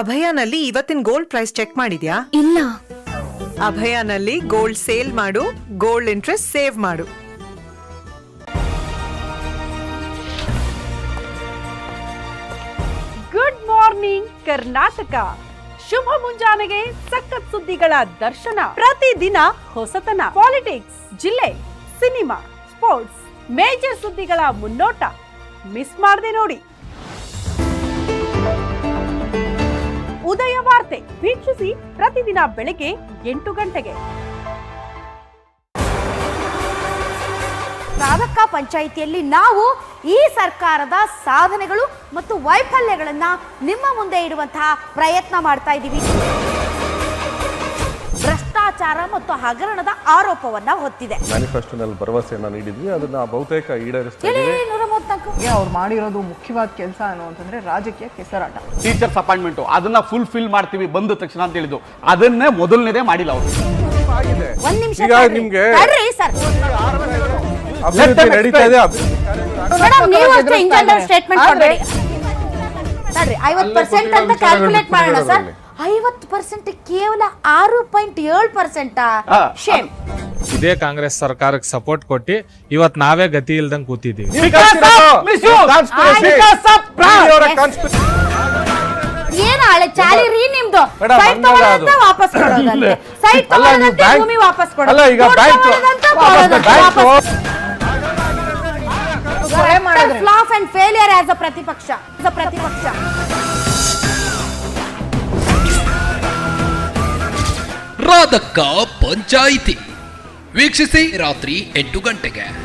ಅಭಯಾನಲ್ಲಿ ಇವತ್ತಿನ ಗೋಲ್ಡ್ ಪ್ರೈಸ್ ಚೆಕ್ ಮಾಡಿದ್ಯಾ? ಇಲ್ಲ. ಅಭಯಾನಲ್ಲಿ ಗೋಲ್ಡ್ ಸೇಲ್ ಮಾಡು ಗೋಲ್ಡ್ ಇಂಟ್ರೆಸ್ಟ್ ಸೇವ್ ಮಾಡು. ಕರ್ನಾಟಕ. ಶುಭ ಮುಂಜಾನೆಗೆ ಸಖತ್ ಸುದ್ದಿಗಳ ದರ್ಶನ. ಪ್ರತಿದಿನ ಹೊಸತನ. ಪಾಲಿಟಿಕ್ಸ್, ಜಿಲ್ಲೆ, ಸಿನಿಮಾ, ಸ್ಪೋರ್ಟ್ಸ್, ಮೇಜರ್ ಸುದ್ದಿಗಳ ಮುನ್ನೋಟ. ಮಿಸ್ ಮಾಡದೆ ನೋಡಿ. ಉದಯ ವಾರ್ತೆ. ವೀಕ್ಷಿಸಿ ಪ್ರತಿದಿನ ಬೆಳಗ್ಗೆ ಎಂಟು ಗಂಟೆಗೆ. ತಾಲೂಕಾ ಪಂಚಾಯಿತಿಯಲ್ಲಿ ನಾವು ಈ ಸರ್ಕಾರದ ಸಾಧನೆಗಳು ಮತ್ತು ವೈಫಲ್ಯಗಳನ್ನ ನಿಮ್ಮ ಮುಂದೆ ಇಡುವಂತಹ ಪ್ರಯತ್ನ ಮಾಡ್ತಾ ಇದ್ದೀವಿ. ಭ್ರಷ್ಟಾಚಾರ ಮತ್ತು ಹಗರಣದ ಆರೋಪವನ್ನ ಹೊತ್ತಿದೆ. ಮ್ಯಾನಿಫೆಸ್ಟೋನಲ್ಲಿ ಭರವಸೆಯನ್ನ ನೀಡಿದ್ವಿ ಅದನ್ನ ಬಹುತೇಕ ಅವ್ರು ಮಾಡಿರೋದು ಮುಖ್ಯವಾದ ಕೆಲಸ ಏನು ಅಂತಂದ್ರೆ ರಾಜಕೀಯ ಕೆಸರಾಟ. ಟೀಚರ್ಸ್ ಅಪಾಯಿಂಟ್ಮೆಂಟ್ ಅದನ್ನ ಫುಲ್ಫಿಲ್ ಮಾಡ್ತೀವಿ ಬಂದ ತಕ್ಷಣ ಅಂತ ಹೇಳಿದ್ದು. ಅದನ್ನೇ ಮೊದಲನೇದೇ ಮಾಡಿಲ್ಲ ಅವರು. ಒಂದ್ ನಿಮಿಷ. ನಿಮ್ಗೆ- ಸರ್. ಅಭಿವೃದ್ಧಿ ನಡೀತಾ ಇದೆ. ಅಭಿವೃದ್ಧಿ ಕಾರ್ಯಗಳು ಮೇಡಮ್ ನೀವು ಅಷ್ಟೇ ಇಂಜೆಂಡರ್ ಸ್ಟೇಟ್ಮೆಂಟ್ ಕೊಡಬೇಡಿ. ನೋಡ್ರಿ ಐವತ್ತು ಅಲ್ಲೇ ಪರ್ಸೆಂಟ್ ಅಂತ ಕ್ಯಾಲ್ಕುಲೇಟ್ ವಿಚಾರಗಳು ಮಾಡೋಣ ಸರ್. ಬಿಟ್ಟಿರೋದ್ರಲ್ಲಿ. ಐವತ್ತು ಪರ್ಸೆಂಟ್ ಕೇವಲ ಆರು ಪಾಯಿಂಟ್ ಏಳು ಪರ್ಸೆಂಟ್ ಶೇಮ್ ಇದೇ ಕಾಂಗ್ರೆಸ್ ಸರ್ಕಾರಕ್ಕೆ ಸಪೋರ್ಟ್ ಕೊಟ್ಟಿ ಇವತ್ ನಾವೇ ಗತಿ ಇಲ್ದಂಗ್ ಕೂತಿದ್ದೀವಿ ಏನ್ ಹಳೆ ಚಾಲಿ ರೀ ನಿಮ್ದು? ಸೈಟ್ ಹಂಗಲ್ಲ ತಗೊಳ್ಳೋದಂತ ಅದು. ವಾಪಸ್ ಕೊಡೋದಂತೆ. ಸೈಟ್ ಅಲ್ಲ, ನೀವು ತಗೊಳ್ಳೋದಂತೆ ಬ್ಯಾಂಕ್- ಭೂಮಿ ವಾಪಸ್ ಕೊಡೋದು. ಅಲ್ಲ, ಈಗ ವಾಪಸ್ flop and failure as a ಪ್ರತಿಪಕ್ಷ. ಪ್ರತಿಪಕ್ಷ. ರಾಧಕ್ಕ ಪಂಚಾಯಿತಿ. ವೀಕ್ಷಿಸಿ ರಾತ್ರಿ ಎಂಟು ಗಂಟೆಗೆ.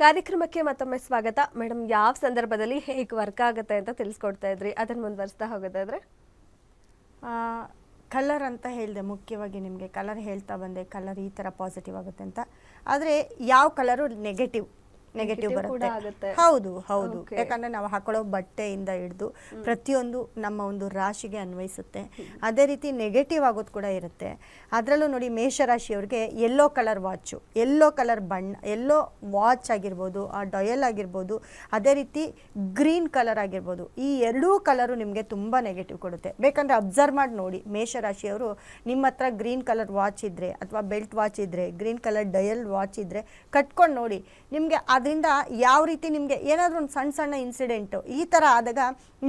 ಕಾರ್ಯಕ್ರಮಕ್ಕೆ ಮತ್ತೊಮ್ಮೆ ಸ್ವಾಗತ. ಮೇಡಮ್ ಯಾವ ಸಂದರ್ಭದಲ್ಲಿ ಹೇಗೆ ವರ್ಕ್ ಆಗುತ್ತೆ ಅಂತ ತಿಳಿಸ್ಕೊಡ್ತಾ ಇದ್ರಿ? ಅದನ್ನು ಮುಂದುವರಿಸ್ತಾ ಹೋಗೋದಾದ್ರೆ? ಕಲರ್ ಅಂತ ಹೇಳಿದೆ. ಮುಖ್ಯವಾಗಿ ನಿಮಗೆ ಕಲರ್ ಹೇಳ್ತಾ ಬಂದೆ. ಕಲರ್ ಈ ಥರ ಪಾಸಿಟಿವ್ ಆಗುತ್ತೆ ಅಂತ. ಆದರೆ ಯಾವ ಕಲರು ನೆಗೆಟಿವ್ ನೆಗೆಟಿವ್ ಬರುತ್ತೆ. ಹೌದು ಹೌದು. ಯಾಕಂದ್ರೆ ಯಾಕಂದರೆ ನಾವು ಹಾಕೊಳ್ಳೋ ಬಟ್ಟೆಯಿಂದ ಹಿಡಿದು ಪ್ರತಿಯೊಂದು ನಮ್ಮ ಒಂದು ರಾಶಿಗೆ ಅನ್ವಯಿಸುತ್ತೆ. ಅದೇ ರೀತಿ ನೆಗೆಟಿವ್ ಆಗೋದು ಕೂಡ ಇರುತ್ತೆ. ಅದರಲ್ಲೂ ನೋಡಿ ಮೇಷರಾಶಿಯವ್ರಿಗೆ yellow colour watch yellow colour ಬಣ್ಣ ಎಲ್ಲೋ ವಾಚ್ ಆಗಿರ್ಬೋದು ಆ ಡಯಲ್ ಆಗಿರ್ಬೋದು ಅದೇ ರೀತಿ ಗ್ರೀನ್ ಕಲರ್ ಆಗಿರ್ಬೋದು ಈ ಎರಡೂ ಕಲರು ನಿಮಗೆ ತುಂಬ ನೆಗೆಟಿವ್ ಕೊಡುತ್ತೆ. ಬೇಕಂದರೆ ಅಬ್ಸರ್ವ್ ಮಾಡಿ ನೋಡಿ ಮೇಷರಾಶಿಯವರು ನಿಮ್ಮ ಹತ್ರ ಗ್ರೀನ್ ಕಲರ್ ವಾಚ್ ಇದ್ದರೆ ಅಥವಾ ಬೆಲ್ಟ್ ವಾಚ್ ಇದ್ದರೆ ಗ್ರೀನ್ ಕಲರ್ ಡಯಲ್ ವಾಚ್ ಇದ್ದರೆ ಕಟ್ಕೊಂಡು ನೋಡಿ ನಿಮಗೆ ಅದರಿಂದ ಯಾವ ರೀತಿ ನಿಮಗೆ ಏನಾದರೂ ಒಂದು ಸಣ್ಣ ಸಣ್ಣ ಇನ್ಸಿಡೆಂಟು ಈ ಥರ ಆದಾಗ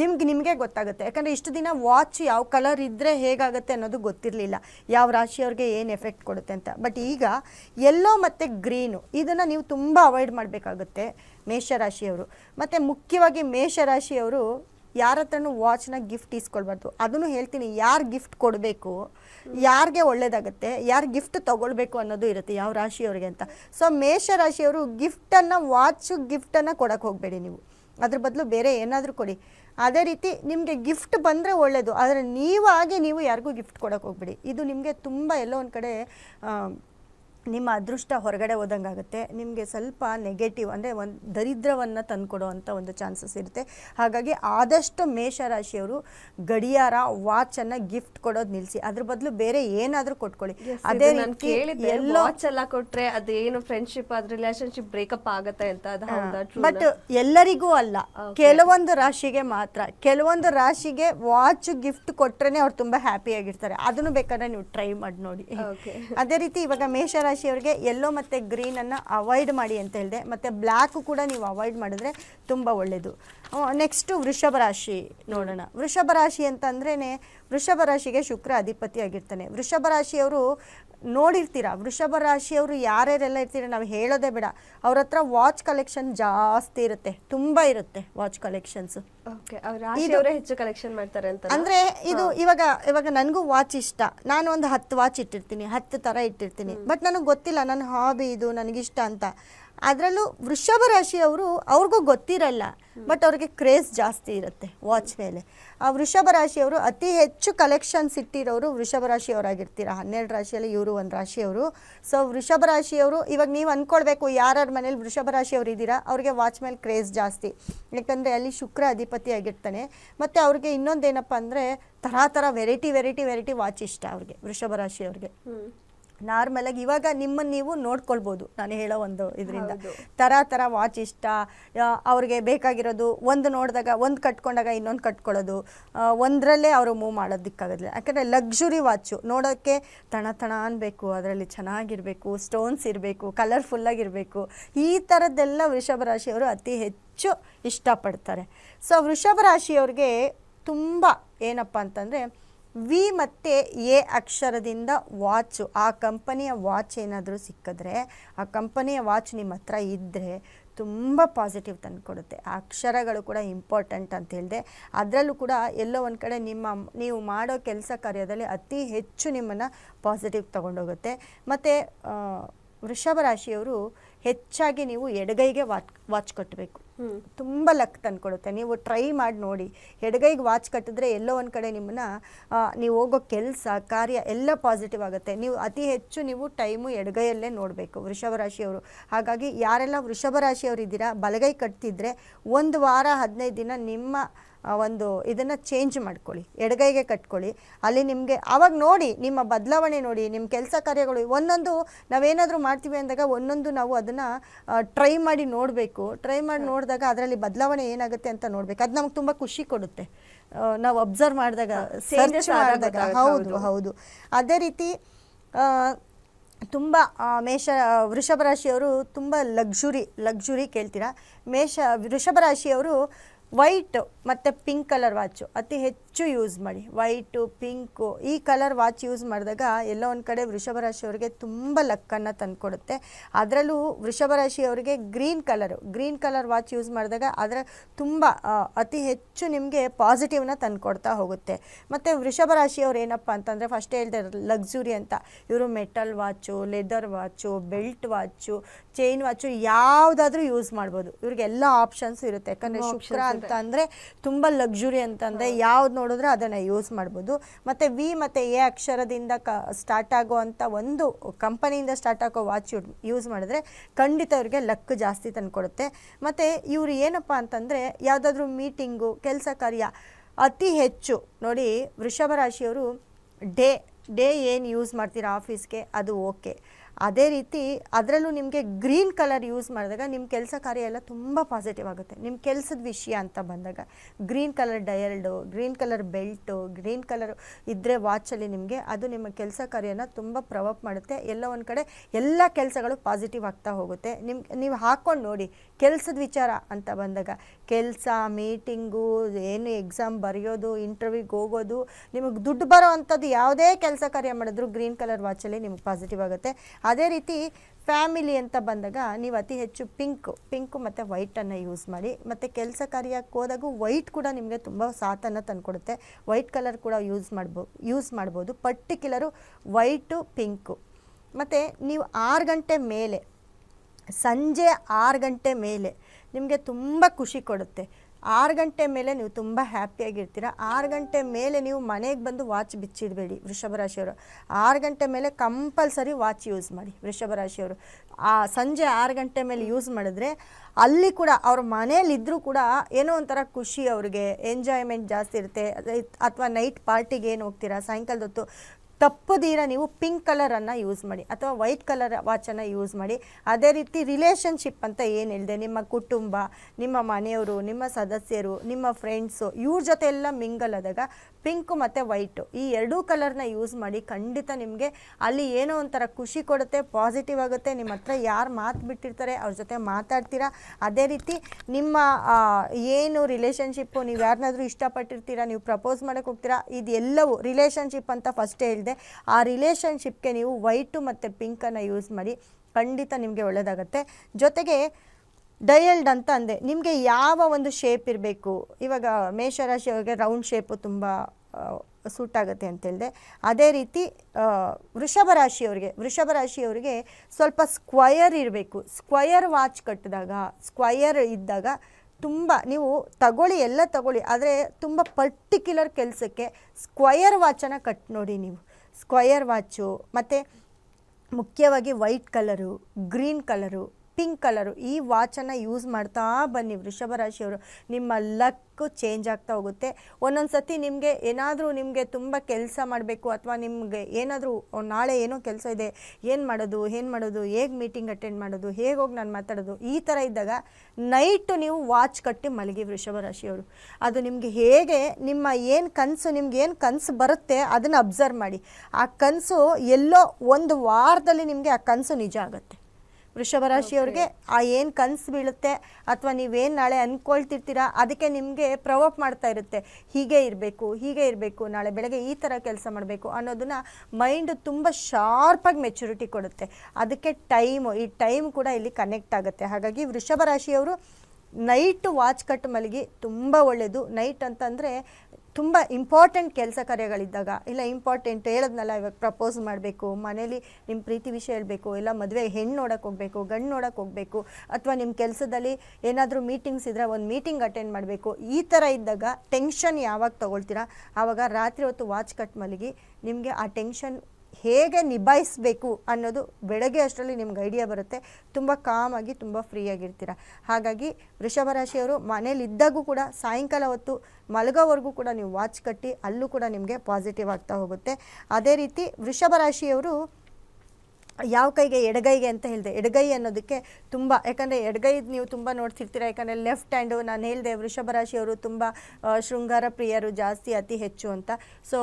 ನಿಮ್ಗೆ ನಿಮಗೆ ಗೊತ್ತಾಗುತ್ತೆ. ಯಾಕಂದರೆ ಇಷ್ಟು ದಿನ ವಾಚ್ ಯಾವ ಕಲರ್ ಇದ್ದರೆ ಹೇಗಾಗುತ್ತೆ ಅನ್ನೋದು ಗೊತ್ತಿರಲಿಲ್ಲ. ಯಾವ ರಾಶಿಯವ್ರಿಗೆ ಏನು ಎಫೆಕ್ಟ್ ಕೊಡುತ್ತೆ ಅಂತ. ಬಟ್ ಈಗ ಎಲ್ಲೋ ಮತ್ತು ಗ್ರೀನು ಇದನ್ನು ನೀವು ತುಂಬ ಅವಾಯ್ಡ್ ಮಾಡಬೇಕಾಗುತ್ತೆ ಮೇಷರಾಶಿಯವರು. ಮತ್ತು ಮುಖ್ಯವಾಗಿ ಮೇಷರಾಶಿಯವರು ಯಾರ ಹತ್ರನೂ ವಾಚ್ನ ಗಿಫ್ಟ್ ಇಸ್ಕೊಳ್ಬಾರ್ದು. ಅದನ್ನು ಹೇಳ್ತೀನಿ, ಯಾರು ಗಿಫ್ಟ್ ಕೊಡಬೇಕು, ಯಾರಿಗೆ ಒಳ್ಳೇದಾಗುತ್ತೆ, ಯಾರು ಗಿಫ್ಟ್ ತೊಗೊಳ್ಬೇಕು ಅನ್ನೋದು ಇರುತ್ತೆ ಯಾವ ರಾಶಿಯವ್ರಿಗೆ ಅಂತ. ಸೊ ಮೇಷ ರಾಶಿಯವರು ಗಿಫ್ಟನ್ನು ವಾಚ್ ಗಿಫ್ಟನ್ನು ಕೊಡೋಕ್ಕೆ ಹೋಗಬೇಡಿ ನೀವು. ಅದ್ರ ಬದಲು ಬೇರೆ ಏನಾದರೂ ಕೊಡಿ. ಅದೇ ರೀತಿ ನಿಮಗೆ ಗಿಫ್ಟ್ ಬಂದರೆ ಒಳ್ಳೆಯದು ಆದರೆ ನೀವಾಗೆ ನೀವು ಯಾರಿಗೂ ಗಿಫ್ಟ್ ಕೊಡೋಕ್ಕೆ ಹೋಗ್ಬೇಡಿ. ಇದು ನಿಮಗೆ ತುಂಬ ಎಲ್ಲೋ ಒಂದು ಕಡೆ ನಿಮ್ಮ ಅದೃಷ್ಟ ಹೊರಗಡೆ ಹೋದಂಗಾಗುತ್ತೆ ನಿಮಗೆ ಸ್ವಲ್ಪ ನೆಗೆಟಿವ್ ಅಂದರೆ ಒಂದು ದರಿದ್ರವನ್ನು ತಂದುಕೊಡುವಂಥ ಒಂದು ಚಾನ್ಸಸ್ ಇರುತ್ತೆ. ಹಾಗಾಗಿ ಆದಷ್ಟು ಮೇಷರಾಶಿಯವರು ಗಡಿಯಾರ ವಾಚನ್ನು ಗಿಫ್ಟ್ ಕೊಡೋದು ನಿಲ್ಲಿಸಿ ಅದ್ರ ಬದಲು ಬೇರೆ ಏನಾದರೂ ಕೊಟ್ಕೊಳ್ಳಿ. ಅದೇ ರೀತಿ ಎಲ್ಲೋ ವಾಚ್ ಎಲ್ಲ ಕೊಟ್ರೆ ಅದೇನು ಫ್ರೆಂಡ್ಶಿಪ್ ಆದ್ರೆ ರಿಲೇಶನ್ಶಿಪ್ ಬ್ರೇಕಪ್ ಆಗುತ್ತೆ ಅಂತ ಅದು ಬಟ್ ಎಲ್ಲರಿಗೂ ಅಲ್ಲ. ಕೆಲವೊಂದು ರಾಶಿಗೆ ಮಾತ್ರ. ಕೆಲವೊಂದು ರಾಶಿಗೆ ವಾಚ್ ಗಿಫ್ಟ್ ಕೊಟ್ರೆ ಅವ್ರು ತುಂಬ ಹ್ಯಾಪಿ ಆಗಿರ್ತಾರೆ. ಅದನ್ನು ಬೇಕಾದ್ರೆ ನೀವು ಟ್ರೈ ಮಾಡಿ ನೋಡಿ. ಅದೇ ರೀತಿ ಇವಾಗ ಮೇಷರಾಶಿಯವರಿಗೆ ಎಲ್ಲೋ ಮತ್ತು ಗ್ರೀನನ್ನು ಅವಾಯ್ಡ್ ಮಾಡಿ ಅಂತ ಹೇಳಿದೆ. ಮತ್ತು ಬ್ಲ್ಯಾಕು ಕೂಡ ನೀವು ಅವಾಯ್ಡ್ ಮಾಡಿದ್ರೆ ತುಂಬ ಒಳ್ಳೆಯದು ನೆಕ್ಸ್ಟು ವೃಷಭ ರಾಶಿ ನೋಡೋಣ. ವೃಷಭ ರಾಶಿ ಅಂತಂದ್ರೇ ವೃಷಭ ರಾಶಿಗೆ ಶುಕ್ರ ಅಧಿಪತಿಯಾಗಿರ್ತಾನೆ. ವೃಷಭ ರಾಶಿಯವರು ನೋಡಿರ್ತೀರ ವೃಷಭ ರಾಶಿಯವರು ಯಾರ್ಯಾರೆಲ್ಲ ಇರ್ತೀರ ನಾವು ಹೇಳೋದೇ ಬೇಡ. ಅವ್ರ ಹತ್ರ ವಾಚ್ ಕಲೆಕ್ಷನ್ ಜಾಸ್ತಿ ಇರುತ್ತೆ ತುಂಬಾ ಇರುತ್ತೆ ವಾಚ್ ಕಲೆಕ್ಷನ್ಸ್ ಓಕೆ ಅವ್ರ ರಾಶಿಯವರೇ ಹೆಚ್ಚು ಕಲೆಕ್ಷನ್ ಮಾಡ್ತಾರೆ ಅಂತ ಅಂದ್ರೆ ಇದು ಇವಾಗ ಇವಾಗ ನನಗೂ ವಾಚ್ ಇಷ್ಟ. ನಾನು ಒಂದು ಹತ್ತು ವಾಚ್ ಇಟ್ಟಿರ್ತೀನಿ ಹತ್ತು ಥರ ಇಟ್ಟಿರ್ತೀನಿ. ಬಟ್ ನನಗೆ ಗೊತ್ತಿಲ್ಲ ನನ್ನ ಹಾಬಿ ಇದು ನನಗಿಷ್ಟ ಅಂತ. ಅದರಲ್ಲೂ ವೃಷಭ ರಾಶಿಯವರು ಅವ್ರಿಗೂ ಗೊತ್ತಿರಲ್ಲ. ಬಟ್ ಅವ್ರಿಗೆ ಕ್ರೇಜ್ ಜಾಸ್ತಿ ಇರುತ್ತೆ ವಾಚ್ ಮೇಲೆ. ಆ ವೃಷಭ ರಾಶಿಯವರು ಅತಿ ಹೆಚ್ಚು ಕಲೆಕ್ಷನ್ಸ್ ಇಟ್ಟಿರೋರು ವೃಷಭ ರಾಶಿಯವರಾಗಿರ್ತೀರ. ಹನ್ನೆರಡು ರಾಶಿಯಲ್ಲಿ ಇವರು ಒಂದು ರಾಶಿಯವರು. ಸೊ ವೃಷಭ ರಾಶಿಯವರು ಇವಾಗ ನೀವು ಅಂದ್ಕೊಳ್ಬೇಕು ಯಾರ್ಯಾರ ಮನೇಲಿ ವೃಷಭ ರಾಶಿಯವರು ಇದ್ದೀರಾ ಅವ್ರಿಗೆ ವಾಚ್ ಮೇಲೆ ಕ್ರೇಜ್ ಜಾಸ್ತಿ. ಯಾಕಂದರೆ ಅಲ್ಲಿ ಶುಕ್ರ ಅಧಿಪತಿ ಆಗಿರ್ತಾನೆ. ಮತ್ತು ಅವ್ರಿಗೆ ಇನ್ನೊಂದೇನಪ್ಪ ಅಂದರೆ ಥರ ಥರ ವೆರೈಟಿ ವೆರೈಟಿ ವೆರೈಟಿ ವಾಚ್ ಇಷ್ಟ ಅವ್ರಿಗೆ ವೃಷಭ ರಾಶಿಯವ್ರಿಗೆ. ನಾರ್ಮಲಾಗಿ ಇವಾಗ ನಿಮ್ಮನ್ನು ನೀವು ನೋಡ್ಕೊಳ್ಬೋದು. ನಾನು ಹೇಳೋ ಒಂದು ಇದರಿಂದ. ಥರ ಥರ ವಾಚ್ ಇಷ್ಟ. ಅವ್ರಿಗೆ ಬೇಕಾಗಿರೋದು ಒಂದು ನೋಡಿದಾಗ ಒಂದು ಕಟ್ಕೊಂಡಾಗ ಇನ್ನೊಂದು ಕಟ್ಕೊಳ್ಳೋದು. ಒಂದರಲ್ಲೇ ಅವರು ಮೂವ್ ಮಾಡೋದಕ್ಕಾಗೋದಿಲ್ಲ ಯಾಕಂದರೆ ಲಕ್ಸುರಿ ವಾಚು ನೋಡೋಕ್ಕೆ ತಣ ತಣ ಅನ್ಬೇಕು. ಅದರಲ್ಲಿ ಚೆನ್ನಾಗಿರಬೇಕು ಸ್ಟೋನ್ಸ್ ಇರಬೇಕು ಕಲರ್ಫುಲ್ಲಾಗಿರಬೇಕು ಈ ಥರದ್ದೆಲ್ಲ ವೃಷಭ ರಾಶಿಯವರು ಅತಿ ಹೆಚ್ಚು ಇಷ್ಟಪಡ್ತಾರೆ. ಸೊ ವೃಷಭ ರಾಶಿಯವ್ರಿಗೆ ತುಂಬ ಏನಪ್ಪ ಅಂತಂದರೆ ವಿ ಮತ್ತು ಎ ಅಕ್ಷರದಿಂದ ವಾಚು. ಆ ಕಂಪನಿಯ ವಾಚ್ ಏನಾದರೂ ಸಿಕ್ಕಿದ್ರೆ, ಆ ಕಂಪನಿಯ ವಾಚ್ ನಿಮ್ಮ ಹತ್ರ ಇದ್ದರೆ ತುಂಬ ಪಾಸಿಟಿವ್ ತಂದುಕೊಡುತ್ತೆ ಆ ಅಕ್ಷರಗಳು ಕೂಡ ಇಂಪಾರ್ಟೆಂಟ್ ಅಂತ ಹೇಳಿದೆ. ಅದರಲ್ಲೂ ಕೂಡ ಎಲ್ಲೋ ಒಂದು ಕಡೆ ನಿಮ್ಮ, ನೀವು ಮಾಡೋ ಕೆಲಸ ಕಾರ್ಯದಲ್ಲಿ ಅತಿ ಹೆಚ್ಚು ನಿಮ್ಮನ್ನು ಪಾಸಿಟಿವ್ ತಗೊಂಡೋಗುತ್ತೆ. ಮತ್ತು ವೃಷಭ ರಾಶಿಯವರು ಹೆಚ್ಚಾಗಿ ನೀವು ಎಡಗೈಗೆ ವಾಚ್ ವಾಚ್ ಕಟ್ಟಬೇಕು. ತುಂಬ ಲಕ್ ತಂದ್ಕೊಡುತ್ತೆ. ನೀವು ಟ್ರೈ ಮಾಡಿ ನೋಡಿ. ಎಡಗೈಗೆ ವಾಚ್ ಕಟ್ಟಿದ್ರೆ ಎಲ್ಲೋ ಒಂದು ಕಡೆ ನಿಮ್ಮನ್ನ ನೀವು ಹೋಗೋ ಕೆಲಸ, ಕಾರ್ಯ ಎಲ್ಲ ಪಾಸಿಟಿವ್ ಆಗುತ್ತೆ. ನೀವು ಅತಿ ಹೆಚ್ಚು ನೀವು ಟೈಮು ಎಡಗೈಯಲ್ಲೇ ನೋಡಬೇಕು ವೃಷಭ ರಾಶಿಯವರು ಹಾಗಾಗಿ ಯಾರೆಲ್ಲ ವೃಷಭ ರಾಶಿಯವರು ಇದ್ದೀರಾ ಬಲಗೈ ಕಟ್ತಿದ್ರೆ ಒಂದು ವಾರ, ಹದಿನೈದು ದಿನ ನಿಮ್ಮ ಒಂದು ಇದನ್ನು ಚೇಂಜ್ ಮಾಡ್ಕೊಳ್ಳಿ ಎಡಗೈಗೆ ಕಟ್ಕೊಳ್ಳಿ. ಅಲ್ಲಿ ನಿಮಗೆ ಆವಾಗ ನೋಡಿ ನಿಮ್ಮ ಬದಲಾವಣೆ ನೋಡಿ ನಿಮ್ಮ ಕೆಲಸ ಕಾರ್ಯಗಳು ಒಂದೊಂದು ನಾವೇನಾದರೂ ಮಾಡ್ತೀವಿ ಅಂದಾಗ ಒಂದೊಂದು ನಾವು ಅದನ್ನು ಟ್ರೈ ಮಾಡಿ ನೋಡಬೇಕು. ಟ್ರೈ ಮಾಡಿ ನೋಡಿದಾಗ ಅದರಲ್ಲಿ ಬದಲಾವಣೆ ಏನಾಗುತ್ತೆ ಅಂತ ನೋಡಬೇಕು. ಅದು ನಮ್ಗೆ ತುಂಬ ಖುಷಿ ಕೊಡುತ್ತೆ. ನಾವು ಅಬ್ಸರ್ವ್ ಮಾಡಿದಾಗ ಸರ್ಚ್ ಮಾಡಿದಾಗ. ಹೌದು ಹೌದು. ಅದೇ ರೀತಿ ತುಂಬ ಮೇಷ ವೃಷಭ ರಾಶಿಯವರು ತುಂಬ ಲಕ್ಸುರಿ ಲಕ್ಸುರಿ ಕೇಳ್ತೀರಾ? ಮೇಷ ವೃಷಭ ರಾಶಿಯವರು ವೈಟ್ ಮತ್ತು ಪಿಂಕ್ ಕಲರ್ ವಾಚು ಅತಿ ಹೆಚ್ಚು ಯೂಸ್ ಮಾಡಿ. ವೈಟು ಪಿಂಕು ಈ ಕಲರ್ ವಾಚ್ ಯೂಸ್ ಮಾಡಿದಾಗ ಎಲ್ಲ ಒಂದು ಕಡೆ ವೃಷಭ ರಾಶಿಯವರಿಗೆ ತುಂಬ ಲಕ್ಕನ್ನು ತಂದುಕೊಡುತ್ತೆ. ಅದರಲ್ಲೂ ವೃಷಭ ರಾಶಿಯವರಿಗೆ green colour green colour watch use ಮಾಡಿದಾಗ ಅದರ ತುಂಬ ಅತಿ ಹೆಚ್ಚು ನಿಮಗೆ ಪಾಸಿಟಿವ್ನ ತಂದುಕೊಡ್ತಾ ಹೋಗುತ್ತೆ. ಮತ್ತು ವೃಷಭ ರಾಶಿಯವ್ರು ಏನಪ್ಪ ಅಂತಂದರೆ ಫಸ್ಟ್ ಹೇಳಿದೆ ಲಕ್ಸುರಿ ಅಂತ. ಇವರು metal watch leather watch belt watch chain watch ಯಾವುದಾದ್ರೂ ಯೂಸ್ ಮಾಡ್ಬೋದು. ಇವ್ರಿಗೆಲ್ಲ ಆಪ್ಷನ್ಸು ಆಪ್ಷನ್ಸ್ ಇರುತ್ತೆ. ಯಾಕಂದರೆ ಶುಕ್ರ ಅಂತ ಅಂದರೆ ತುಂಬ ಲಕ್ಸುರಿ ಅಂತಂದರೆ ಯಾವ್ದು ನೋಡಿದ್ರೆ ಅದನ್ನು ಯೂಸ್ ಮಾಡ್ಬೋದು. ಮತ್ತು ವಿ ಮತ್ತು ಎ ಅಕ್ಷರದಿಂದ ಕ ಸ್ಟಾರ್ಟ್ ಆಗುವಂಥ ಒಂದು ಕಂಪನಿಯಿಂದ ಸ್ಟಾರ್ಟ್ ಆಗೋ ವಾಚ್ ಯೂಸ್ ಮಾಡಿದ್ರೆ ಖಂಡಿತ ಅವ್ರಿಗೆ ಲಕ್ ಜಾಸ್ತಿ ತಂದುಕೊಡುತ್ತೆ ಮತ್ತು ಇವರು ಏನಪ್ಪ ಅಂತಂದರೆ ಯಾವುದಾದ್ರೂ ಮೀಟಿಂಗು ಕೆಲಸ ಕಾರ್ಯ ಅತಿ ಹೆಚ್ಚು ನೋಡಿ ವೃಷಭ ರಾಶಿಯವರು ಡೇ ಡೇ ಏನು ಯೂಸ್ ಮಾಡ್ತೀರಾ ಆಫೀಸ್ಗೆ ಅದು ಓಕೆ ಅದೇ ರೀತಿ ಅದರಲ್ಲೂ ನಿಮಗೆ ಗ್ರೀನ್ ಕಲರ್ ಯೂಸ್ ಮಾಡಿದಾಗ ನಿಮ್ಮ ಕೆಲಸ ಕಾರ್ಯ ಎಲ್ಲ ತುಂಬ ಪಾಸಿಟಿವ್ ಆಗುತ್ತೆ. ನಿಮ್ಮ ಕೆಲಸದ ವಿಷಯ ಅಂತ ಬಂದಾಗ green colour ಡಯಲ್ಡು green colour belt green colour ಇದ್ದರೆ ವಾಚಲ್ಲಿ ನಿಮಗೆ ಅದು ನಿಮ್ಮ ಕೆಲಸ ಕಾರ್ಯನ ತುಂಬ ಪ್ರವಪ್ ಮಾಡುತ್ತೆ. ಎಲ್ಲ ಒಂದು ಕಡೆ ಎಲ್ಲ ಕೆಲಸಗಳು ಪಾಸಿಟಿವ್ ಆಗ್ತಾ ಹೋಗುತ್ತೆ. ನಿಮ್ಗೆ ನೀವು ಹಾಕ್ಕೊಂಡು ನೋಡಿ ಕೆಲಸದ ವಿಚಾರ ಅಂತ ಬಂದಾಗ ಕೆಲಸ ಮೀಟಿಂಗು ಏನು ಎಕ್ಸಾಮ್ ಬರೆಯೋದು ಇಂಟರ್ವ್ಯೂಗೆ ಹೋಗೋದು, ನಿಮಗೆ ದುಡ್ಡು ಬರೋ ಅಂಥದ್ದು ಯಾವುದೇ ಕೆಲಸ ಕಾರ್ಯ ಮಾಡಿದ್ರು ಗ್ರೀನ್ ಕಲರ್ ವಾಚಲ್ಲಿ ನಿಮ್ಗೆ ಪಾಸಿಟಿವ್ ಆಗುತ್ತೆ. ಅದೇ ರೀತಿ ಫ್ಯಾಮಿಲಿ ಅಂತ ಬಂದಾಗ ನೀವು ಅತಿ ಹೆಚ್ಚು ಪಿಂಕು ಪಿಂಕು ಮತ್ತು ವೈಟನ್ನು ಯೂಸ್ ಮಾಡಿ, ಮತ್ತು ಕೆಲಸ ಕಾರ್ಯಕ್ಕೆ ಹೋದಾಗೂ ವೈಟ್ ಕೂಡ ನಿಮಗೆ ತುಂಬ ಸಾಥನ್ನು ತಂದುಕೊಡುತ್ತೆ. ವೈಟ್ ಕಲರ್ ಕೂಡ ಯೂಸ್ ಮಾಡ್ಬೋ ಯೂಸ್ ಮಾಡ್ಬೋದು. Particular white pink. ಮತ್ತು ನೀವು ಆರು ಗಂಟೆ ಮೇಲೆ, ಸಂಜೆ ಆರು ಗಂಟೆ ಮೇಲೆ ನಿಮಗೆ ತುಂಬ ಖುಷಿ ಕೊಡುತ್ತೆ. ಆರು ಗಂಟೆ ಮೇಲೆ ನೀವು ತುಂಬ ಹ್ಯಾಪಿಯಾಗಿರ್ತೀರ ಆರು ಗಂಟೆ ಮೇಲೆ ನೀವು ಮನೆಗೆ ಬಂದು ವಾಚ್ ಬಿಚ್ಚಿಡಬೇಡಿ ವೃಷಭ ರಾಶಿಯವರು. ಆರು ಗಂಟೆ ಮೇಲೆ ಕಂಪಲ್ಸರಿ ವಾಚ್ ಯೂಸ್ ಮಾಡಿ ವೃಷಭ ರಾಶಿಯವರು. ಆ ಸಂಜೆ ಆರು ಗಂಟೆ ಮೇಲೆ ಯೂಸ್ ಮಾಡಿದ್ರೆ ಅಲ್ಲಿ ಕೂಡ ಅವ್ರ ಮನೇಲಿದ್ದರೂ ಕೂಡ ಏನೋ ಒಂಥರ ಖುಷಿ ಅವ್ರಿಗೆ. ಎಂಜಾಯ್ಮೆಂಟ್ ಜಾಸ್ತಿ ಇರುತ್ತೆ. ಅಥವಾ ನೈಟ್ ಪಾರ್ಟಿಗೆ ಏನು ಹೋಗ್ತೀರಾ? ಸಾಯಂಕಾಲದ ಹೊತ್ತು ತಪ್ಪದೀರ ನೀವು ಪಿಂಕ್ ಕಲರನ್ನು ಯೂಸ್ ಮಾಡಿ ಅಥವಾ ವೈಟ್ ಕಲರ್ ವಾಚನ್ನು ಯೂಸ್ ಮಾಡಿ. ಅದೇ ರೀತಿ ರಿಲೇಷನ್ಶಿಪ್ ಅಂತ ಏನು ಹೇಳಿದೆ? ನಿಮ್ಮ ಕುಟುಂಬ, ನಿಮ್ಮ ಮನೆಯವರು, ನಿಮ್ಮ ಸದಸ್ಯರು, ನಿಮ್ಮ ಫ್ರೆಂಡ್ಸು ಇವ್ರ ಜೊತೆ ಎಲ್ಲ ಮಿಂಗಲ್ ಆದಾಗ ಪಿಂಕು ಮತ್ತು ವೈಟು ಈ ಎರಡೂ ಕಲರ್ನ ಯೂಸ್ ಮಾಡಿ ಖಂಡಿತ ನಿಮಗೆ ಅಲ್ಲಿ ಏನೋ ಒಂಥರ ಖುಷಿ ಕೊಡುತ್ತೆ ಪಾಸಿಟಿವ್ ಆಗುತ್ತೆ. ನಿಮ್ಮ ಹತ್ರ ಯಾರು ಮಾತು ಬಿಟ್ಟಿರ್ತಾರೆ ಅವ್ರ ಜೊತೆ ಮಾತಾಡ್ತೀರಾ? ಅದೇ ರೀತಿ ನಿಮ್ಮ ಏನು ರಿಲೇಷನ್ಶಿಪ್ಪು ನೀವು ಯಾರನ್ನಾದ್ರೂ ಇಷ್ಟಪಟ್ಟಿರ್ತೀರಾ, ನೀವು ಪ್ರಪೋಸ್ ಮಾಡೋಕ್ಕೆ ಹೋಗ್ತೀರಾ? ಇದೆಲ್ಲವೂ ರಿಲೇಷನ್ಶಿಪ್ ಅಂತ ಫಸ್ಟ್ ಹೇಳಿದೆ. ಆ ರಿಲೇಷನ್ಶಿಪ್ಗೆ ನೀವು ವೈಟು ಮತ್ತು ಪಿಂಕನ್ನು ಯೂಸ್ ಮಾಡಿ ಖಂಡಿತ ನಿಮಗೆ ಒಳ್ಳೆಯದಾಗತ್ತೆ ಜೊತೆಗೆ ಡಯಲ್ಡ್ ಅಂತ ಅಂದೆ, ನಿಮಗೆ ಯಾವ ಒಂದು ಶೇಪ್ ಇರಬೇಕು, ಇವಾಗ ಮೇಷರಾಶಿಯವರಿಗೆ ರೌಂಡ್ ಶೇಪು ತುಂಬ ಸೂಟ್ ಆಗುತ್ತೆ ಅಂತ ಹೇಳಿದೆ. ಅದೇ ರೀತಿ ವೃಷಭ ರಾಶಿಯವರಿಗೆ ವೃಷಭ ರಾಶಿಯವರಿಗೆ ಸ್ವಲ್ಪ ಸ್ಕ್ವಯರ್ ಇರಬೇಕು. ಸ್ಕ್ವಯರ್ ವಾಚ್ ಕಟ್ಟಿದಾಗ ಸ್ಕ್ವಯರ್ ಇದ್ದಾಗ ತುಂಬ, ನೀವು ತಗೊಳ್ಳಿ, ಎಲ್ಲ ತಗೊಳ್ಳಿ, ಆದರೆ ತುಂಬ ಪರ್ಟಿಕ್ಯುಲರ್ ಕೆಲಸಕ್ಕೆ ಸ್ಕ್ವಯರ್ ವಾಚನ್ನು ಕಟ್ ನೋಡಿ ನೀವು. ಸ್ಕ್ವಯರ್ ವಾಚು ಮತ್ತು ಮುಖ್ಯವಾಗಿ white colour green colour pink colour ಈ ವಾಚನ್ನು ಯೂಸ್ ಮಾಡ್ತಾ ಬನ್ನಿ ವೃಷಭ ರಾಶಿಯವರು. ನಿಮ್ಮ ಲಕ್ಕು ಚೇಂಜ್ ಆಗ್ತಾ ಹೋಗುತ್ತೆ. ಒಂದೊಂದು ಸತಿ ನಿಮಗೆ ಏನಾದರೂ ನಿಮಗೆ ತುಂಬ ಕೆಲಸ ಮಾಡಬೇಕು ಅಥವಾ ನಿಮಗೆ ಏನಾದರೂ ನಾಳೆ ಏನೋ ಕೆಲಸ ಇದೆ, ಏನು ಮಾಡೋದು ಏನು ಮಾಡೋದು, ಹೇಗೆ ಮೀಟಿಂಗ್ ಅಟೆಂಡ್ ಮಾಡೋದು, ಹೇಗೆ ಹೋಗಿ ನಾನು ಮಾತಾಡೋದು, ಈ ಥರ ಇದ್ದಾಗ ನೈಟು ನೀವು ವಾಚ್ ಕಟ್ಟಿ ಮಲಗಿ ವೃಷಭ ರಾಶಿಯವರು. ಅದು ನಿಮಗೆ ಹೇಗೆ, ನಿಮ್ಮ ಏನು ಕನಸು, ನಿಮ್ಗೆ ಏನು ಕನಸು ಬರುತ್ತೆ ಅದನ್ನು ಅಬ್ಸರ್ವ್ ಮಾಡಿ. ಆ ಕನಸು ಎಲ್ಲೋ ಒಂದು ವಾರದಲ್ಲಿ ನಿಮಗೆ ಆ ಕನಸು ನಿಜ ಆಗುತ್ತೆ. ವೃಷಭ ರಾಶಿಯವ್ರಿಗೆ ಆ ಏನು ಕನಸು ಬೀಳುತ್ತೆ ಅಥವಾ ನೀವೇನು ನಾಳೆ ಅಂದ್ಕೊಳ್ತಿರ್ತೀರಾ ಅದಕ್ಕೆ ನಿಮಗೆ ಪ್ರವೋಪ್ ಮಾಡ್ತಾ ಇರುತ್ತೆ. ಹೀಗೆ ಇರಬೇಕು ಹೀಗೆ ಇರಬೇಕು ನಾಳೆ ಬೆಳಗ್ಗೆ ಈ ಥರ ಕೆಲಸ ಮಾಡಬೇಕು ಅನ್ನೋದನ್ನ ಮೈಂಡ್ ತುಂಬ ಶಾರ್ಪಾಗಿ ಮೆಚುರಿಟಿ ಕೊಡುತ್ತೆ. ಅದಕ್ಕೆ ಟೈಮು ಈ ಟೈಮ್ ಕೂಡ ಇಲ್ಲಿ ಕನೆಕ್ಟ್ ಆಗುತ್ತೆ. ಹಾಗಾಗಿ ವೃಷಭ ರಾಶಿಯವರು ನೈಟ್ ವಾಚ್ ಕಟ್ ಮಲಗಿ ತುಂಬ ಒಳ್ಳೆಯದು ನೈಟ್ ಅಂತಂದರೆ ತುಂಬ ಇಂಪಾರ್ಟೆಂಟ್ ಕೆಲಸ ಕಾರ್ಯಗಳಿದ್ದಾಗ, ಇಲ್ಲ ಇಂಪಾರ್ಟೆಂಟ್ ಹೇಳೋದ್ನಲ್ಲ, ಇವಾಗ ಪ್ರಪೋಸ್ ಮಾಡಬೇಕು, ಮನೇಲಿ ನಿಮ್ಮ ಪ್ರೀತಿ ವಿಷಯ ಹೇಳಬೇಕು, ಇಲ್ಲ ಮದುವೆ ಹೆಣ್ಣು ನೋಡೋಕೆ ಹೋಗಬೇಕು, ಗಂಡು ನೋಡೋಕೆ ಹೋಗಬೇಕು, ಅಥವಾ ನಿಮ್ಮ ಕೆಲಸದಲ್ಲಿ ಏನಾದರೂ ಮೀಟಿಂಗ್ಸ್ ಇದ್ದರೆ ಒಂದು ಮೀಟಿಂಗ್ ಅಟೆಂಡ್ ಮಾಡಬೇಕು, ಈ ಥರ ಇದ್ದಾಗ ಟೆನ್ಷನ್ ಯಾವಾಗ ತೊಗೊಳ್ತೀರಾ? ಆವಾಗ ರಾತ್ರಿ ಹೊತ್ತು ವಾಚ್ ಕಟ್ ಮಲಗಿ ನಿಮಗೆ ಆ ಟೆನ್ಷನ್ ಹೇಗೆ ನಿಭಾಯಿಸಬೇಕು ಅನ್ನೋದು ಬೆಳಗ್ಗೆ ಅಷ್ಟರಲ್ಲಿ ನಿಮ್ಗೆ ಐಡಿಯಾ ಬರುತ್ತೆ. ತುಂಬ ಕಾಮಾಗಿ ತುಂಬ ಫ್ರೀಯಾಗಿರ್ತೀರ ಹಾಗಾಗಿ ವೃಷಭ ರಾಶಿಯವರು ಮನೇಲಿ ಇದ್ದಾಗೂ ಕೂಡ ಸಾಯಂಕಾಲ ಹೊತ್ತು ಮಲಗೋವರೆಗೂ ಕೂಡ ನೀವು ವಾಚ್ ಕಟ್ಟಿ ಅಲ್ಲೂ ಕೂಡ ನಿಮಗೆ ಪಾಸಿಟಿವ್ ಆಗ್ತಾ ಹೋಗುತ್ತೆ. ಅದೇ ರೀತಿ ವೃಷಭ ರಾಶಿಯವರು ಯಾವ ಕೈಗೆ ಎಡಗೈಗೆ ಅಂತ ಹೇಳಿದೆ. ಎಡಗೈ ಅನ್ನೋದಕ್ಕೆ ತುಂಬ ಯಾಕಂದರೆ ಎಡಗೈ ನೀವು ತುಂಬ ನೋಡ್ತಿರ್ತೀರ ಯಾಕಂದರೆ ಲೆಫ್ಟ್ ಹ್ಯಾಂಡು ನಾನು ಹೇಳಿದೆ ವೃಷಭ ರಾಶಿಯವರು ತುಂಬ ಶೃಂಗಾರ ಪ್ರಿಯರು ಜಾಸ್ತಿ ಅತಿ ಹೆಚ್ಚು ಅಂತ. ಸೊ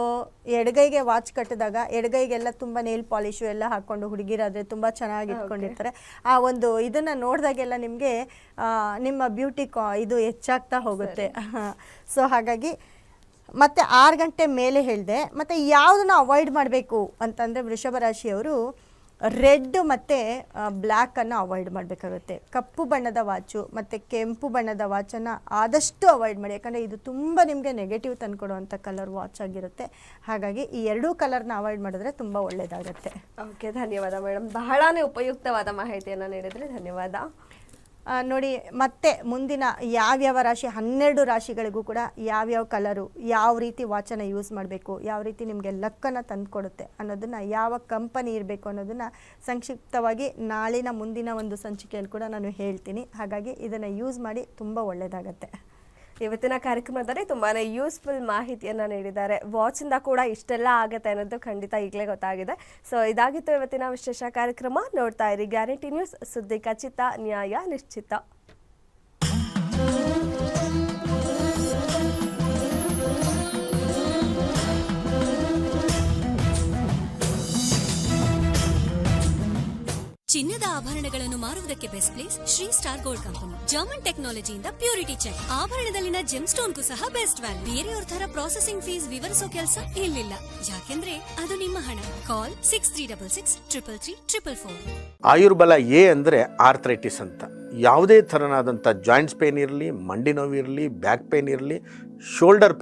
ಎಡಗೈಗೆ ವಾಚ್ ಕಟ್ಟಿದಾಗ ಎಡಗೈಗೆಲ್ಲ ತುಂಬ ನೇಲ್ ಪಾಲಿಶು ಎಲ್ಲ ಹಾಕ್ಕೊಂಡು ಹುಡುಗಿರಾದರೆ ತುಂಬ ಚೆನ್ನಾಗಿ ಇಟ್ಕೊಂಡಿರ್ತಾರೆ. ಆ ಒಂದು ಇದನ್ನು ನೋಡಿದಾಗೆಲ್ಲ ನಿಮಗೆ ನಿಮ್ಮ ಬ್ಯೂಟಿ ಕಾ ಇದು ಹೆಚ್ಚಾಗ್ತಾ ಹೋಗುತ್ತೆ. ಸೊ ಹಾಗಾಗಿ ಮತ್ತು ಆರು ಗಂಟೆ ಮೇಲೆ ಹೇಳಿದೆ ಮತ್ತು ಯಾವುದನ್ನು ಅವಾಯ್ಡ್ ಮಾಡಬೇಕು ಅಂತಂದರೆ ವೃಷಭ ರಾಶಿಯವರು ರೆಡ್ ಮತ್ತು ಬ್ಲ್ಯಾಕನ್ನು ಅವಾಯ್ಡ್ ಮಾಡಬೇಕಾಗುತ್ತೆ. ಕಪ್ಪು ಬಣ್ಣದ ವಾಚು ಮತ್ತು ಕೆಂಪು ಬಣ್ಣದ ವಾಚನ್ನು ಆದಷ್ಟು ಅವಾಯ್ಡ್ ಮಾಡಿ. ಯಾಕಂದರೆ ಇದು ತುಂಬ ನಿಮಗೆ ನೆಗೆಟಿವ್ ತಂದುಕೊಡುವಂಥ ಕಲರ್ ವಾಚ್ ಆಗಿರುತ್ತೆ. ಹಾಗಾಗಿ ಈ ಎರಡೂ ಕಲರ್ನ ಅವಾಯ್ಡ್ ಮಾಡಿದ್ರೆ ತುಂಬ ಒಳ್ಳೆಯದಾಗುತ್ತೆ ಓಕೆ, ಧನ್ಯವಾದ ಮೇಡಮ್ ಬಹಳನೇ ಉಪಯುಕ್ತವಾದ ಮಾಹಿತಿಯನ್ನು ನೀಡಿದ್ರಿ. ಧನ್ಯವಾದ. ನೋಡಿ, ಮತ್ತೆ ಮುಂದಿನ ಯಾವ್ಯಾವ ರಾಶಿ, ಹನ್ನೆರಡು ರಾಶಿಗಳಿಗೂ ಕೂಡ ಯಾವ್ಯಾವ ಕಲರು, ಯಾವ ರೀತಿ ವಾಚನ ಯೂಸ್ ಮಾಡಬೇಕು, ಯಾವ ರೀತಿ ನಿಮಗೆ ಲಕ್ಕನ್ನು ತಂದುಕೊಡುತ್ತೆ ಅನ್ನೋದನ್ನು, ಯಾವ ಕಂಪನಿ ಇರಬೇಕು ಅನ್ನೋದನ್ನು ಸಂಕ್ಷಿಪ್ತವಾಗಿ ನಾಳಿನ ಮುಂದಿನ ಒಂದು ಸಂಚಿಕೆಯಲ್ಲಿ ಕೂಡ ನಾನು ಹೇಳ್ತೀನಿ. ಹಾಗಾಗಿ ಇದನ್ನು ಯೂಸ್ ಮಾಡಿ ತುಂಬ ಒಳ್ಳೆಯದಾಗತ್ತೆ ಇವತ್ತಿನ ಕಾರ್ಯಕ್ರಮದಲ್ಲಿ ತುಂಬಾನೇ ಯೂಸ್ಫುಲ್ ಮಾಹಿತಿಯನ್ನು ನೀಡಿದ್ದಾರೆ. ವಾಚಿಂದ ಕೂಡ ಇಷ್ಟೆಲ್ಲ ಆಗುತ್ತೆ ಅನ್ನೋದು ಖಂಡಿತ ಈಗಲೇ ಗೊತ್ತಾಗಿದೆ. ಸೊ ಇದಾಗಿತ್ತು ಇವತ್ತಿನ ವಿಶೇಷ ಕಾರ್ಯಕ್ರಮ. ನೋಡ್ತಾ ಇರಿ ಗ್ಯಾರಂಟಿ ನ್ಯೂಸ್ ಸುದ್ದಿ ಖಚಿತ, ನ್ಯಾಯ ನಿಶ್ಚಿತ. ಚಿನ್ನದ ಆಭರಣಗಳನ್ನು ಮಾರುವುದಕ್ಕೆ best place Shri star gold company. German ಟೆಕ್ನಾಲಜಿಯಿಂದ purity check ಆಭರಣದಲ್ಲಿನ ಜೆಮ್ ಸ್ಟೋನ್ಗೂ ಸಹ ಬೆಸ್ಟ್ ವ್ಯಾಲ್ಯೂ ಬೇರೆಯವ್ರ ತರ ಪ್ರಾಸೆಸಿಂಗ್ ಫೀಸ್ ವಿವರಿಸೋ ಕೆಲಸ ಇಲ್ಲಿಲ್ಲ. ಯಾಕೆಂದ್ರೆ ಅದು ನಿಮ್ಮ ಹಣ. Call six three double six triple three triple four Ayurbala A ಅಂದ್ರೆ ಆರ್ಥ್ರೈಟಿಸ್ ಅಂತ. ಯಾವುದೇ ಥರನಾದಂಥ ಜಾಯಿಂಟ್ಸ್ ಪೇನ್ ಇರಲಿ, ಮಂಡಿ ನೋವು ಇರಲಿ ಬ್ಯಾಕ್ ಪೇನ್ ಇರಲಿ ಶೋಲ್ಡರ್ ಪೇನ್